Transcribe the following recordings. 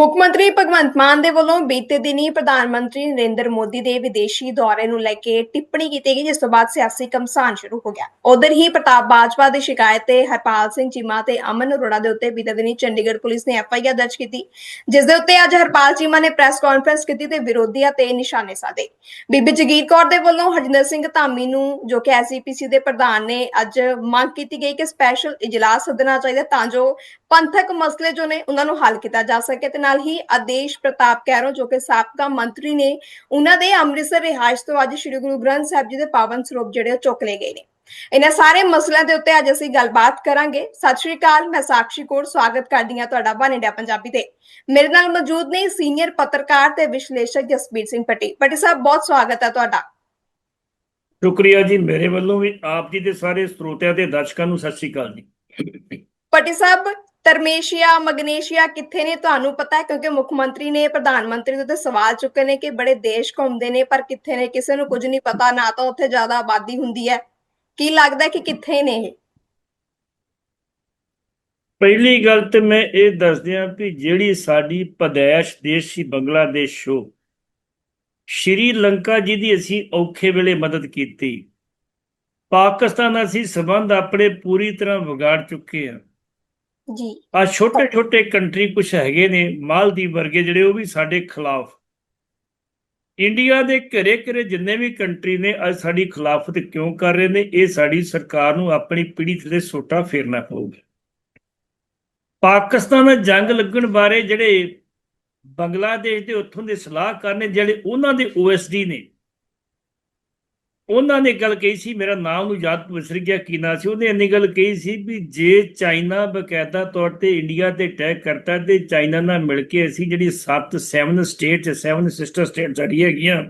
ਮੁੱਖ ਮੰਤਰੀ ਭਗਵੰਤ ਮਾਨ ਦੇ ਵੱਲੋਂ ਬੀਤੇ ਦਿਨੀ ਪ੍ਰਧਾਨ ਮੰਤਰੀ ਨਰਿੰਦਰ ਮੋਦੀ ਦੇ ਵਿਦੇਸ਼ੀ ਦੌਰੇ ਨੂੰ ਲੈ ਕੇ ਟਿੱਪਣੀ ਕੀਤੀ ਗਈ, ਜਿਸ ਤੋਂ ਬਾਅਦ ਸਿਆਸੀ ਕਮਸਾਨ ਸ਼ੁਰੂ ਹੋ ਗਿਆ। ਉਧਰ ਹੀ ਪ੍ਰਤਾਪ ਬਾਜਵਾ ਦੀ ਸ਼ਿਕਾਇਤ ਤੇ ਹਰਪਾਲ ਸਿੰਘ ਚੀਮਾ ਤੇ ਅਮਨ ਅਰੋੜਾ ਦੇ ਉੱਤੇ ਬੀਤੇ ਦਿਨੀ ਚੰਡੀਗੜ੍ਹ ਪੁਲਿਸ ਨੇ ਐਫਆਈਆਰ ਦਰਜ ਕੀਤੀ, ਜਿਸ ਦੇ ਉੱਤੇ ਅੱਜ ਹਰਪਾਲ ਚੀਮਾ ਨੇ ਪ੍ਰੈਸ ਕਾਨਫਰੰਸ ਕੀਤੀ ਤੇ ਵਿਰੋਧੀਆਂ ਤੇ ਨਿਸ਼ਾਨੇ ਸਾਧੇ। ਬੀਬੀ ਜਗੀਰ ਕੌਰ ਦੇ ਵੱਲੋਂ ਹਰਜਿੰਦਰ ਸਿੰਘ ਧਾਮੀ ਨੂੰ, ਜੋ ਕਿ ਐਸਜੀਪੀਸੀ ਦੇ ਪ੍ਰਧਾਨ ਨੇ, ਅੱਜ ਮੰਗ ਕੀਤੀ ਗਈ ਕਿ ਸਪੈਸ਼ਲ ਇਜਲਾਸ ਸੱਦਣਾ ਚਾਹੀਦਾ ਤਾਂ ਜੋ ਪੰਥਕ ਮਸਲੇ ਜੋ ਨੇ ਉਹਨਾਂ ਨੂੰ ਹੱਲ ਕੀਤਾ ਜਾ ਸਕੇ ਤੇ ਨਾਲ ਹੀ ਆਦੇਸ਼ ਪ੍ਰਤਾਪ ਕੈਰੋ ਜੋ ਕਿ ਸਾਬਕਾ ਮੰਤਰੀ ਨੇ ਉਹਨਾਂ ਦੇ ਅੰਮ੍ਰਿਤਸਰ ਰਿਹਾਇਸ਼ ਤੋਂ ਅੱਜ ਸ੍ਰੀ ਗੁਰੂ ਗ੍ਰੰਥ ਸਾਹਿਬ ਜੀ ਦੇ ਪਾਵਨ ਸਰੂਪ ਜਿਹੜੇ ਚੁੱਕ ਲਏ ਗਏ ਨੇ। ਇਹਨਾਂ ਸਾਰੇ ਮਸਲਿਆਂ ਦੇ ਉੱਤੇ ਅੱਜ ਅਸੀਂ ਗੱਲਬਾਤ ਕਰਾਂਗੇ। ਸਤਿ ਸ਼੍ਰੀ ਅਕਾਲ ਮੈਂ ਸਾਕਸ਼ੀ ਕੌਰ ਸਵਾਗਤ ਕਰਦੀ ਹਾਂ ਤੁਹਾਡਾ ਬਨ ਇੰਡੀਆ ਪੰਜਾਬੀ ਤੇ। ਮੇਰੇ ਨਾਲ ਮੌਜੂਦ ਨੇ ਸੀਨੀਅਰ ਪੱਤਰਕਾਰ ਤੇ ਵਿਸ਼ਲੇਸ਼ਕ ਜਸਬੀਰ ਸਿੰਘ ਪੱਟੀ ਪੱਟੀ ਸਾਹਿਬ ਬਹੁਤ ਸਵਾਗਤ ਹੈ ਤੁਹਾਡਾ। ਸ਼ੁਕਰੀਆ ਜੀ ਮੇਰੇ ਵੱਲੋਂ ਵੀ ਆਪ ਜੀ ਦੇ ਸਾਰੇ ਸਰੋਤਿਆਂ ਤੇ ਦਰਸ਼ਕਾਂ ਨੂੰ ਸਤਿ ਸ਼੍ਰੀ ਅਕਾਲ ਜੀ। ਪੱਟੀ ਸਾਹਿਬ ਤਰਮੇਸ਼ੀਆ ਮਗਨੇਸ਼ੀਆ ਕਿੱਥੇ ਨੇ ਤੁਹਾਨੂੰ ਪਤਾ ਹੈ? ਕਿਉਂਕਿ ਮੁੱਖ ਮੰਤਰੀ ਨੇ, ਪ੍ਰਧਾਨ ਮੰਤਰੀ ਦੇ ਉੱਤੇ ਸਵਾਲ ਚੁੱਕੇ ਨੇ ਕਿ ਬੜੇ ਦੇਸ਼ ਘੁੰਮਦੇ ਨੇ, ਪਰ ਕਿੱਥੇ ਨੇ? ਕਿਸੇ ਨੂੰ ਕੁਝ ਨਹੀਂ ਪਤਾ, ਨਾ ਤਾਂ ਉੱਥੇ ਜ਼ਿਆਦਾ ਆਬਾਦੀ ਹੁੰਦੀ ਹੈ। ਕੀ ਲੱਗਦਾ ਕਿ ਕਿੱਥੇ ਨੇ ਇਹ? ਪਹਿਲੀ ਗੱਲ ਤੇ ਮੈਂ ਇਹ ਦੱਸ ਦਿਆਂ ਕਿ ਜਿਹੜੀ ਸਾਡੀ ਪਦੈਸ਼ ਦੇਸ਼ ਸੀ ਬੰਗਲਾਦੇਸ਼ ਸ਼ੋ ਸ਼੍ਰੀ ਲੰਕਾ ਜੀ ਦੀ ਅਸੀਂ ਔਖੇ ਵੇਲੇ ਮਦਦ ਕੀਤੀ। ਪਾਕਿਸਤਾਨ ਨਾਲ ਅਸੀਂ ਸਬੰਧ ਆਪਣੇ ਪੂਰੀ ਤਰ੍ਹਾਂ ਵਿਗਾੜ ਚੁੱਕੇ ਆ ਜੀ। ਆ ਛੋਟੇ ਛੋਟੇ ਕੰਟਰੀ ਕੁਛ ਹੈਗੇ ਨੇ, ਮਾਲਦੀਵ ਵਰਗੇ ਜਿਹੜੇ ਉਹ ਵੀ ਸਾਡੇ ਖਿਲਾਫ। ਇੰਡੀਆ ਦੇ ਘਰੇ ਘਰੇ ਜਿੰਨੇ ਵੀ ਕੰਟਰੀ ਨੇ, ਅੱਜ ਸਾਡੀ ਖਿਲਾਫਤ ਕਿਉਂ ਕਰ ਰਹੇ ਨੇ? ਇਹ ਸਾਡੀ ਸਰਕਾਰ ਨੂੰ ਆਪਣੀ ਪੀੜੀ ਤੇ ਸੋਟਾ ਫੇਰਨਾ ਪਊਗਾ। ਪਾਕਿਸਤਾਨ ਨਾਲ ਜੰਗ ਲੱਗਣ ਬਾਰੇ ਜਿਹੜੇ ਬੰਗਲਾਦੇਸ਼ ਦੇ ਉੱਥੋਂ ਦੇ ਸਲਾਹਕਾਰ ਨੇ, ਜਿਹੜੇ ਉਹਨਾਂ ਦੇ ਓਐਸਡੀ ਨੇ ਉਹਨਾਂ ਨੇ ਗੱਲ ਕਹੀ ਸੀ ਮੇਰਾ ਨਾਮ ਨੂੰ ਯਾਦ ਵਿਸਰ ਗਿਆ ਕੀ ਨਾਂ ਸੀ? ਉਹਨੇ ਇੰਨੀ ਗੱਲ ਕਹੀ ਸੀ ਵੀ ਜੇ ਚਾਈਨਾ ਬਕਾਇਦਾ ਤੌਰ ਤੇ ਇੰਡੀਆ ਤੇ ਅਟੈਕ ਕਰਤਾ ਤੇ ਚਾਈਨਾ ਨਾਲ ਮਿਲ ਕੇ ਅਸੀਂ ਜਿਹੜੀ 7 7 ਸਟੇਟ 7 ਸਿਸਟਰ ਸਟੇਟ ਸਾਡੀ ਹੈਗੀਆਂ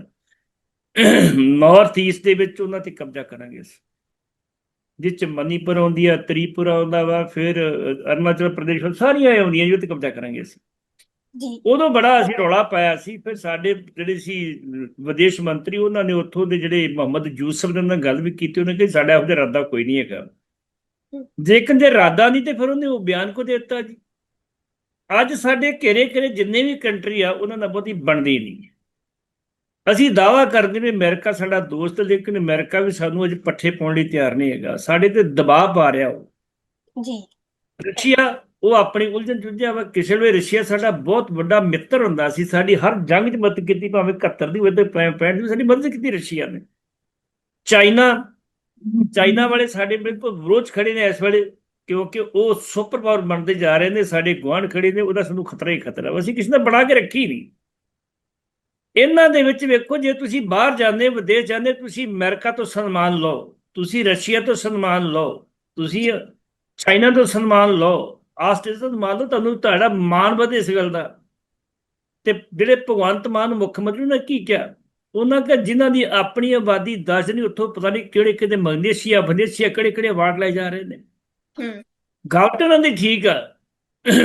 ਨਾਰਥ ਈਸਟ ਦੇ ਵਿੱਚ ਉਹਨਾਂ ਤੇ ਕਬਜ਼ਾ ਕਰਾਂਗੇ ਅਸੀਂ। ਜਿਸ ਚ ਮਨੀਪੁਰ ਆਉਂਦੀ ਆ ਤ੍ਰਿਪੁਰਾ ਆਉਂਦਾ ਵਾ ਫਿਰ ਅ, ਅਰੁਣਾਚਲ ਪ੍ਰਦੇਸ਼ ਸਾਰੀਆਂ ਆਉਂਦੀਆਂ ਜਿਹਦੇ ਤੇ ਕਬਜ਼ਾ ਕਰਾਂਗੇ ਅਸੀਂ। ਜੀ। ਉਦੋਂ ਬੜਾ ਅਸੀਂ ਰੌਲਾ ਪਾਇਆ ਸੀ ਫਿਰ ਸਾਡੇ ਜਿਹੜੇ ਸੀ ਵਿਦੇਸ਼ ਮੰਤਰੀ ਉਹਨਾਂ ਨੇ ਉੱਥੋਂ ਦੇ ਜਿਹੜੇ ਮੁਹੰਮਦ ਯੂਸਫ ਦੇ ਨਾਲ ਗੱਲ ਵੀ ਕੀਤੀ ਉਹਨੇ ਕਿ ਸਾਡਾ ਉਹਦੇ ਇਰਾਦਾ ਕੋਈ ਨਹੀਂ ਹੈਗਾ। ਜੇਕਰ ਜੇ ਇਰਾਦਾ ਨਹੀਂ ਤੇ ਫਿਰ ਉਹਨੇ ਉਹ ਬਿਆਨ ਕੋ ਦੇ ਦਿੱਤਾ ਜੀ? ਅੱਜ ਸਾਡੇ ਘੇਰੇ ਘੇਰੇ ਜਿੰਨੇ ਵੀ ਕੰਟਰੀ ਆ ਉਹਨਾਂ ਨਾਲ ਬਹੁਤੀ ਬਣਦੀ ਨਹੀਂ। ਅਸੀਂ ਦਾਵਾ ਕਰਦੇ ਨੇ ਅਮਰੀਕਾ ਸਾਡਾ ਦੋਸਤ ਲੇਕਿਨ ਅਮਰੀਕਾ ਵੀ ਸਾਨੂੰ ਅੱਜ ਪੱਠੇ ਪਾਉਣ ਲਈ ਤਿਆਰ ਨਹੀਂ ਹੈਗਾ। ਸਾਡੇ ਤੇ ਦਬਾਅ ਪਾ ਰਿਹਾ ਉਹ। ਜੀ। ਰਸ਼ੀਆ ਉਹ ਆਪਣੀ ਉਲਝਣ ਚੁੱਝਿਆ ਵਾ। ਕਿਸੇ ਵੇਲੇ ਰਸ਼ੀਆ ਸਾਡਾ ਬਹੁਤ ਵੱਡਾ ਮਿੱਤਰ ਹੁੰਦਾ ਸੀ। ਸਾਡੀ ਹਰ ਜੰਗ 'ਚ ਮਦਦ ਕੀਤੀ, ਭਾਵੇਂ 71 ਦੀ ਹੋਵੇ ਤੇ 65 ਦੀ ਸਾਡੀ ਮਦਦ ਕੀਤੀ ਰਸ਼ੀਆ ਨੇ। ਚਾਈਨਾ ਚਾਈਨਾ ਵਾਲੇ ਸਾਡੇ ਬਿਲਕੁਲ ਵਿਰੋਧ ਖੜੇ ਨੇ ਇਸ ਵੇਲੇ, ਕਿਉਂਕਿ ਉਹ ਸੁਪਰ ਪਾਵਰ ਬਣਦੇ ਜਾ ਰਹੇ ਨੇ, ਸਾਡੇ ਗੁਆਂਢ ਖੜੇ ਨੇ, ਉਹਦਾ ਸਾਨੂੰ ਖਤਰਾ ਹੀ ਖਤਰਾ ਵਾ। ਅਸੀਂ ਕਿਸੇ ਨੇ ਬਣਾ ਕੇ ਰੱਖੀ ਨਹੀਂ। ਇਹਨਾਂ ਦੇ ਵਿੱਚ ਵੇਖੋ, ਜੇ ਤੁਸੀਂ ਬਾਹਰ ਜਾਂਦੇ, ਵਿਦੇਸ਼ ਜਾਂਦੇ, ਤੁਸੀਂ ਅਮਰੀਕਾ ਤੋਂ ਸਨਮਾਨ ਲਓ, ਤੁਸੀਂ ਰਸ਼ੀਆ ਤੋਂ ਸਨਮਾਨ ਲਓ, ਤੁਸੀਂ ਚਾਈਨਾ ਤੋਂ ਸਨਮਾਨ ਲਓ ਆਸਟ੍ਰੇਲੀਆ ਤੋਂ ਸਨਮਾਨ ਲਓ ਤੁਹਾਨੂੰ ਤੁਹਾਡਾ ਮਾਣ ਵਧੇ ਇਸ ਗੱਲ ਦਾ। ਤੇ ਜਿਹੜੇ ਭਗਵੰਤ ਮਾਨ ਮੁੱਖ ਮੰਤਰੀ ਨੇ ਕੀ ਕਿਹਾ? ਉਹਨਾਂ ਕਿ ਜਿਨ੍ਹਾਂ ਦੀ ਆਪਣੀ ਆਬਾਦੀ ਦੱਸ ਨਹੀਂ ਉੱਥੋਂ ਪਤਾ ਨਹੀਂ ਕਿਹੜੇ ਕਿਹੜੇ ਮਗਨੇਸ਼ੀਆ ਵਨੇਸ਼ੀਆ ਕਿਹੜੇ ਕਿਹੜੇ ਅਵਾਰਡ ਲੈ ਜਾ ਰਹੇ ਨੇ। ਹੂੰ। ਗੱਲ ਤਾਂ ਉਹਨਾਂ ਦੀ ਠੀਕ ਆ।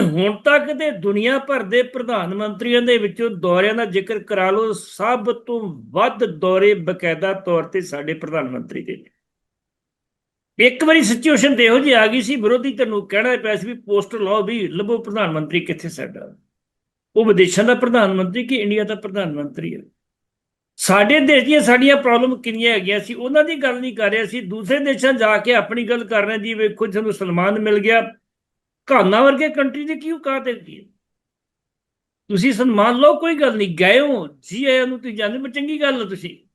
ਹੁਣ ਤੱਕ ਤੇ ਦੁਨੀਆ ਭਰ ਦੇ ਪ੍ਰਧਾਨ ਮੰਤਰੀਆਂ ਦੇ ਵਿੱਚੋਂ ਦੌਰਿਆਂ ਦਾ ਜ਼ਿਕਰ ਕਰਾ ਲਓ ਸਭ ਤੋਂ ਵੱਧ ਦੌਰੇ ਬਕਾਇਦਾ ਤੌਰ ਤੇ ਸਾਡੇ ਪ੍ਰਧਾਨ ਮੰਤਰੀ ਦੇ। ਨੇ। ਇੱਕ ਵਾਰੀ ਸਿਚੁਏਸ਼ਨ ਤੇ ਇਹੋ ਜਿਹੀ ਆ ਗਈ ਸੀ, ਵਿਰੋਧੀ ਧਿਰ ਕਹਿਣਾ ਪਿਆ ਸੀ ਵੀ ਪੋਸਟਰ ਲਾਓ ਵੀ ਲੱਭੋ ਪ੍ਰਧਾਨ ਮੰਤਰੀ ਕਿੱਥੇ ਸਾਡਾ। ਉਹ ਵਿਦੇਸ਼ਾਂ ਦਾ ਪ੍ਰਧਾਨ ਮੰਤਰੀ ਕਿ ਇੰਡੀਆ ਦਾ ਪ੍ਰਧਾਨ ਮੰਤਰੀ ਹੈ? ਸਾਡੇ ਦੇਸ਼ ਦੀਆਂ ਸਾਡੀਆਂ ਪ੍ਰੋਬਲਮ ਕਿੰਨੀਆਂ ਹੈਗੀਆਂ ਸੀ, ਉਹਨਾਂ ਦੀ ਗੱਲ ਨਹੀਂ ਕਰ ਰਿਹਾ ਸੀ। ਦੂਸਰੇ ਦੇਸ਼ਾਂ ਜਾ ਕੇ ਆਪਣੀ ਗੱਲ ਕਰ ਰਹੇ ਜੀ ਵੇਖੋ ਤੁਹਾਨੂੰ ਸਨਮਾਨ ਮਿਲ ਗਿਆ। ਘਾਨਾ ਵਰਗੇ ਕੰਟਰੀ ਦੇ ਕੀ ਔਕਾਤ ਹੈਗੀ ਤੁਸੀਂ ਸਨਮਾਨ ਲਓ, ਕੋਈ ਗੱਲ ਨਹੀਂ। ਗਏ ਹੋ, ਜੀ ਆਇਆਂ ਨੂੰ ਤੁਸੀਂ ਜਾਣਦੇ ਮੈਂ ਚੰਗੀ ਗੱਲ ਹੈ ਤੁਸੀਂ।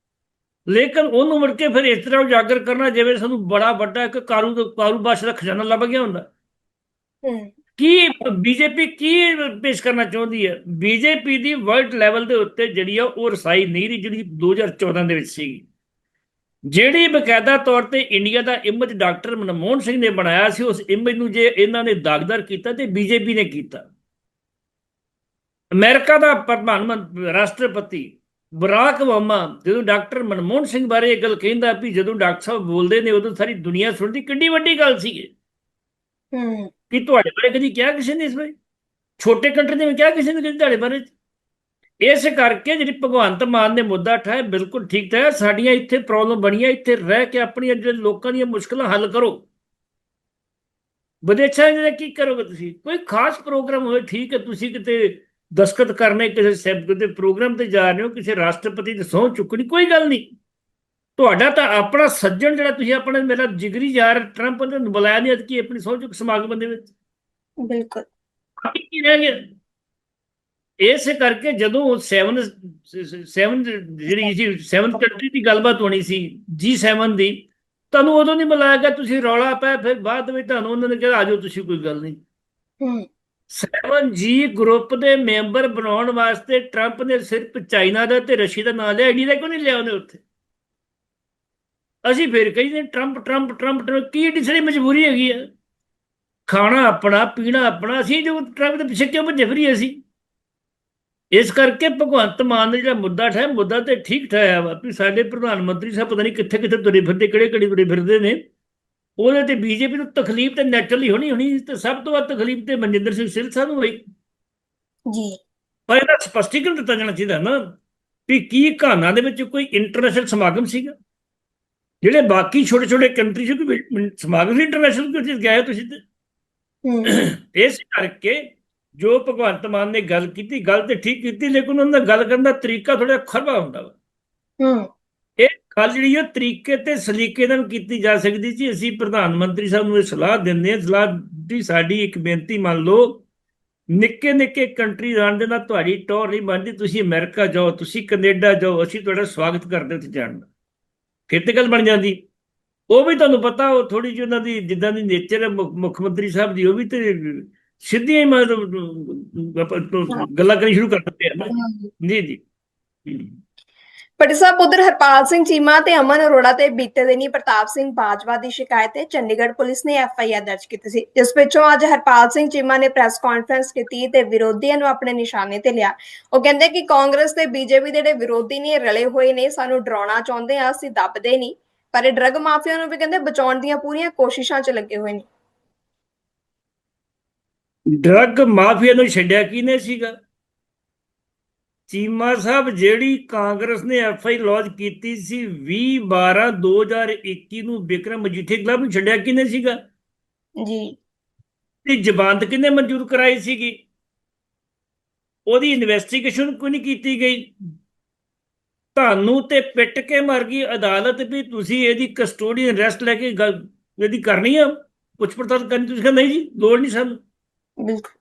ਲੇਕਿਨ ਉਹਨੂੰ ਮੁੜ ਕੇ ਫਿਰ ਇਸ ਤਰ੍ਹਾਂ ਉਜਾਗਰ ਕਰਨਾ ਜਿਵੇਂ ਸਾਨੂੰ ਬੜਾ ਵੱਡਾ ਇੱਕ ਕਾਰੂ ਕਾਰੂ ਬਾਸ਼ ਦਾ ਖਜ਼ਾਨਾ ਲੱਭ ਗਿਆ ਹੁੰਦਾ। ਕੀ ਬੀਜੇਪੀ ਕੀ ਪੇਸ਼ ਕਰਨਾ ਚਾਹੁੰਦੀ ਹੈ? ਬੀਜੇਪੀ ਦੀ ਵਰਲਡ ਲੈਵਲ ਦੇ ਉੱਤੇ ਜਿਹੜੀ ਆ ਉਹ ਰਸਾਈ ਨਹੀਂ ਰਹੀ ਜਿਹੜੀ 2014 ਦੇ ਵਿੱਚ ਸੀਗੀ। ਜਿਹੜੀ ਬਕਾਇਦਾ ਤੌਰ ਤੇ ਇੰਡੀਆ ਦਾ ਇਮੇਜ ਡਾਕਟਰ ਮਨਮੋਹਨ ਸਿੰਘ ਨੇ ਬਣਾਇਆ ਸੀ ਉਸ ਇਮੇਜ ਨੂੰ ਜੇ ਇਹਨਾਂ ਨੇ ਦਾਗਦਾਰ ਕੀਤਾ ਤੇ ਬੀਜੇਪੀ ਨੇ ਕੀਤਾ। ਅਮਰੀਕਾ ਦਾ ਪ੍ਰਧਾਨ ਮੰਤਰੀ ਰਾਸ਼ਟਰਪਤੀ ਬਰਾਕ ਓਬਾਮਾ ਜਦੋਂ ਡਾਕਟਰ ਮਨਮੋਹਨ ਸਿੰਘ ਬਾਰੇ ਇਹ ਗੱਲ ਕਹਿੰਦਾ ਵੀ ਜਦੋਂ ਡਾਕਟਰ ਸਾਹਿਬ ਬੋਲਦੇ ਨੇ ਉਦੋਂ ਸਾਰੀ ਦੁਨੀਆ ਸੁਣਦੀ ਕਿੰਨੀ ਵੱਡੀ ਗੱਲ ਸੀ ਇਹ। ਹੂੰ। ਕਿ ਤੁਹਾਡੇ ਬਾਰੇ ਕਦੀ ਕਿਹਾ ਕਿਸੇ ਨੇ ਇਸ ਬਾਰੇ? ਛੋਟੇ ਕੰਟਰੀ ਨੇ ਵੀ ਕਿਹਾ ਕਿਸੇ ਨੇ ਕਦੀ ਤੁਹਾਡੇ ਬਾਰੇ? ਇਸ ਕਰਕੇ ਜਿਹੜੀ ਭਗਵੰਤ ਮਾਨ ਨੇ ਮੁੱਦਾ ਉਠਾਇਆ ਬਿਲਕੁਲ ਠੀਕ ਹੈ ਸਾਡੀਆਂ ਇੱਥੇ ਪ੍ਰੋਬਲਮ ਬਣੀਆਂ ਇੱਥੇ ਰਹਿ ਕੇ ਆਪਣੀਆਂ ਜਿਹੜੇ ਲੋਕਾਂ ਦੀਆਂ ਮੁਸ਼ਕਲਾਂ ਹੱਲ ਕਰੋ। ਵਿਦੇਸ਼ਾਂ ਦੇ ਕੀ ਕਰੋਗੇ ਤੁਸੀਂ? ਕੋਈ ਖਾਸ ਪ੍ਰੋਗਰਾਮ ਹੋਵੇ ਠੀਕ ਹੈ ਤੁਸੀਂ ਕਿਤੇ ਦਸਖਤ ਕਰਨੇ ਕਿਸੇ ਸੈਬ ਦੇ ਪ੍ਰੋਗਰਾਮ ਤੇ ਜਾ ਰਹੇ ਹੋ ਕਿਸੇ ਰਾਸ਼ਟਰਪਤੀ ਦੀ ਸਹੁੰ ਚੁੱਕਣੀ ਕੋਈ ਗੱਲ ਨਹੀਂ। ਤੁਹਾਡਾ ਤਾਂ ਆਪਣਾ ਸੱਜਣ ਜਿਹੜਾ ਤੁਸੀਂ ਆਪਣਾ ਮੇਰਾ ਜਿਗਰੀ ਯਾਰ ਟਰੰਪ ਨੇ ਬੁਲਾਇਆ ਨਹੀਂ ਅੱਜ ਕੀ ਆਪਣੀ ਸਹੁੰ ਚੁੱਕ ਸਮਾਗਮ ਦੇ ਵਿੱਚ? ਬਿਲਕੁਲ। ਕੀ ਰਹਿ ਗਿਆ ਇਸ ਕਰਕੇ ਜਦੋਂ 7 7 ਜਿਹੜੀ ਸੀ 7 ਕੰਟਰੀ ਦੀ ਗੱਲਬਾਤ ਹੋਣੀ ਸੀ G7 ਦੀ ਤੁਹਾਨੂੰ ਉਦੋਂ ਨਹੀਂ ਬੁਲਾਇਆ ਗਿਆ ਤੁਸੀਂ ਰੌਲਾ ਪਾਇਆ ਫਿਰ ਬਾਅਦ ਵਿੱਚ ਤੁਹਾਨੂੰ ਉਹਨਾਂ ਨੇ ਕਿਹਾ ਆਜੋ ਤੁਸੀਂ ਕੋਈ ਗੱਲ ਨਹੀਂ। ਸੈਵਨ ਜੀ ਗਰੁੱਪ ਦੇ ਮੈਂਬਰ ਬਣਾਉਣ ਵਾਸਤੇ ਟਰੰਪ ਨੇ ਸਿਰਫ ਚਾਈਨਾ ਦਾ ਤੇ ਰਸ਼ੀਆ ਦਾ ਨਾਂ ਲਿਆ, ਇੰਡੀਆ ਦਾ ਕਿਉਂ ਨਹੀਂ ਲਿਆ ਉਹਨੇ ਉੱਥੇ? ਅਸੀਂ ਫਿਰ ਕਹਿੰਦੇ ਟਰੰਪ ਟਰੰਪ ਟਰੰਪ ਟਰੰਪ, ਕੀ ਢਿਸੜੀ ਮਜਬੂਰੀ ਹੈਗੀ ਆ? ਖਾਣਾ ਆਪਣਾ, ਪੀਣਾ ਆਪਣਾ, ਅਸੀਂ ਜੋ ਟਰੰਪ ਦੇ ਪਿੱਛੇ ਕਿਉਂ ਭੱਜੇ ਫਿਰੀ ਅਸੀਂ? ਇਸ ਕਰਕੇ ਭਗਵੰਤ ਮਾਨ ਨੇ ਜਿਹੜਾ ਮੁੱਦਾ ਠਾਇਆ ਮੁੱਦਾ ਤੇ ਠੀਕ ਠਾਇਆ ਵਾ ਵੀ ਸਾਡੇ ਪ੍ਰਧਾਨ ਮੰਤਰੀ ਸਾਹਿਬ ਪਤਾ ਨਹੀਂ ਕਿੱਥੇ ਕਿੱਥੇ ਤੁਰੇ ਫਿਰਦੇ ਕਿਹੜੇ ਕਿਹੜੇ ਤੁਰੇ ਫਿਰਦੇ ਨੇ। ਉਹਦੇ ਤੇ ਬੀਜੇਪੀ ਨੂੰ ਤਕਲੀਫ ਤੇ ਨੈਚੁਰਲੀ ਹੋਣੀ ਹੋਣੀ ਤੇ ਸਭ ਤੋਂ ਵੱਧ ਤਕਲੀਫ ਤੇ ਮਨਜਿੰਦਰ ਸਿੰਘ ਸਿਰਸਾ ਨੂੰ ਹੋਈ ਜੀ। ਪਰ ਇਹਦਾ ਸਪਸ਼ਟੀਕਰਨ ਦਿੱਤਾ ਜਾਣਾ ਚਾਹੀਦਾ ਨਾ ਵੀ ਕੀ ਘਾਨਾ ਦੇ ਵਿੱਚ ਕੋਈ ਇੰਟਰਨੈਸ਼ਨਲ ਸਮਾਗਮ ਸੀਗਾ? ਜਿਹੜੇ ਬਾਕੀ ਛੋਟੇ ਛੋਟੇ ਕੰਟਰੀ ਸੀ ਕੋਈ ਸਮਾਗਮ ਸੀ ਇੰਟਰਨੈਸ਼ਨਲ ਕੋਈ ਚੀਜ਼ ਗਏ ਤੁਸੀਂ ਤੇ? ਇਸ ਕਰਕੇ ਜੋ ਭਗਵੰਤ ਮਾਨ ਨੇ ਗੱਲ ਕੀਤੀ ਗੱਲ ਤੇ ਠੀਕ ਕੀਤੀ ਲੇਕਿਨ ਉਹਨਾਂ ਦਾ ਗੱਲ ਕਰਨ ਦਾ ਤਰੀਕਾ ਥੋੜਾ ਖਰਬਾ ਹੁੰਦਾ ਵਾ। ਹੂੰ। ਗੱਲ ਜਿਹੜੀ ਉਹ ਤਰੀਕੇ ਤੇ ਸਲੀਕੇ ਨਾਲ ਕੀਤੀ ਜਾ ਸਕਦੀ ਸੀ। ਅਸੀਂ ਪ੍ਰਧਾਨ ਮੰਤਰੀ ਸਾਹਿਬ ਨੂੰ ਇਹ ਸਲਾਹ ਦਿੰਦੇ ਹਾਂ। ਸਲਾਹ ਦੀ ਸਾਡੀ ਇੱਕ ਬੇਨਤੀ ਮੰਨ ਲਓ ਨਿੱਕੇ ਨਿੱਕੇ ਕੰਟਰੀ ਜਾਣ ਦੇ ਨਾਲ ਤੁਹਾਡੀ ਟੌਰ ਨਹੀਂ ਬਣਦੀ। ਤੁਸੀਂ ਅਮਰੀਕਾ ਜਾਓ ਤੁਸੀਂ ਕੈਨੇਡਾ ਜਾਓ ਅਸੀਂ ਤੁਹਾਡਾ ਸਵਾਗਤ ਕਰਦੇ ਉੱਥੇ ਜਾਣ ਦਾ। ਫਿਰ ਤੇ ਗੱਲ ਬਣ ਜਾਂਦੀ। ਉਹ ਵੀ ਤੁਹਾਨੂੰ ਪਤਾ ਉਹ ਥੋੜੀ ਜਿਹੀ ਉਹਨਾਂ ਦੀ ਜਿੱਦਾਂ ਦੀ ਨੇਚਰ ਹੈ ਮੁੱਖ ਮੰਤਰੀ ਸਾਹਿਬ ਦੀ ਉਹ ਵੀ ਤੇ ਸਿੱਧੀਆਂ ਹੀ ਗੱਲਾਂ ਕਰਨੀ ਸ਼ੁਰੂ ਕਰ ਦਿੰਦੇ ਆ ਜੀ ਜੀ। ਹਮ। ਸਾਹਿਬ, ਉਧਰ ਹਰਪਾਲ ਸਿੰਘ ਚੀਮਾ ਤੇ ਅਮਨ ਅਰੋੜਾ ਤੇ ਬੀਤੇ ਦਿਨੀ ਪ੍ਰਤਾਪ ਸਿੰਘ ਬਾਜਵਾ ਦੀ ਸ਼ਿਕਾਇਤ ਤੇ ਚੰਡੀਗੜ੍ਹ ਪੁਲਿਸ ਨੇ ਐਫ ਆਈ ਆਰ ਦਰਜ ਕੀਤੀ ਸੀ। ਜਿਸ ਵਿੱਚੋਂ ਅੱਜ ਹਰਪਾਲ ਸਿੰਘ ਚੀਮਾ ਨੇ ਪ੍ਰੈਸ ਕਾਨਫਰੰਸ ਕੀਤੀ ਤੇ ਵਿਰੋਧੀਆਂ ਨੂੰ ਆਪਣੇ ਨਿਸ਼ਾਨੇ ਤੇ ਲਿਆ। ਉਹ ਕਹਿੰਦੇ ਕਿ ਕਾਂਗਰਸ ਤੇ ਬੀਜੇਪੀ ਦੇ ਜਿਹੜੇ ਵਿਰੋਧੀ ਨੇ, ਰਲੇ ਹੋਏ ਨੇ, ਸਾਨੂੰ ਡਰਾਉਣਾ ਚਾਹੁੰਦੇ ਆ, ਅਸੀਂ ਦੱਬਦੇ ਨਹੀਂ। ਪਰ ਇਹ ਡਰਗ ਮਾਫੀਆ ਨੂੰ ਵੀ ਕਹਿੰਦੇ ਬਚਾਉਣ ਦੀਆਂ ਪੂਰੀਆਂ ਕੋਸ਼ਿਸ਼ਾਂ 'ਚ ਲੱਗੇ ਹੋਏ ਨੇ। ਡਰੱਗ ਮਾਫੀਆ ਨੂੰ ਛੱਡਿਆ ਕਿਹਨੇ ਸੀਗਾ? ਚੀਮਾ ਸਾਹਿਬ ਜਿਹੜੀ ਕਾਂਗਰਸ ਨੇ ਐਫ ਆਈ ਲੌਂਚ ਕੀਤੀ ਸੀ 20 12 2021 ਨੂੰ ਵਿਕਰਮ ਮਜੀਠੇ ਕਲੱਬ ਨੂੰ ਛੱਡਿਆ ਕਿਹਨੇ ਸੀਗਾ? ਜੀ। ਤੇ ਜ਼ਮਾਨਤ ਕਿਹਨੇ ਮਨਜ਼ੂਰ ਕਰਾਈ ਸੀਗੀ? ਉਹਦੀ ਇਨਵੈਸਟੀਗੇਸ਼ਨ ਕੋਈ ਨਹੀਂ ਕੀਤੀ ਗਈ। ਤੁਹਾਨੂੰ ਤੇ ਪਿੱਟ ਕੇ ਮਰ ਗਈ ਅਦਾਲਤ ਵੀ ਤੁਸੀਂ ਇਹਦੀ ਕਸਟੋਡੀਅਨ ਅਰੈਸਟ ਲੈ ਕੇ ਗੱਲ- ਇਹਦੀ ਕਰਨੀ ਆ? ਪੁੱਛ ਪੜਤਾਲ ਕਰਨੀ ਤੁਸੀਂ ਕਹਿੰਦੇ ਨਹੀਂ ਜੀ? ਲੋੜ ਨਹੀਂ ਸਾਨੂੰ? ਬਿਲਕੁਲ।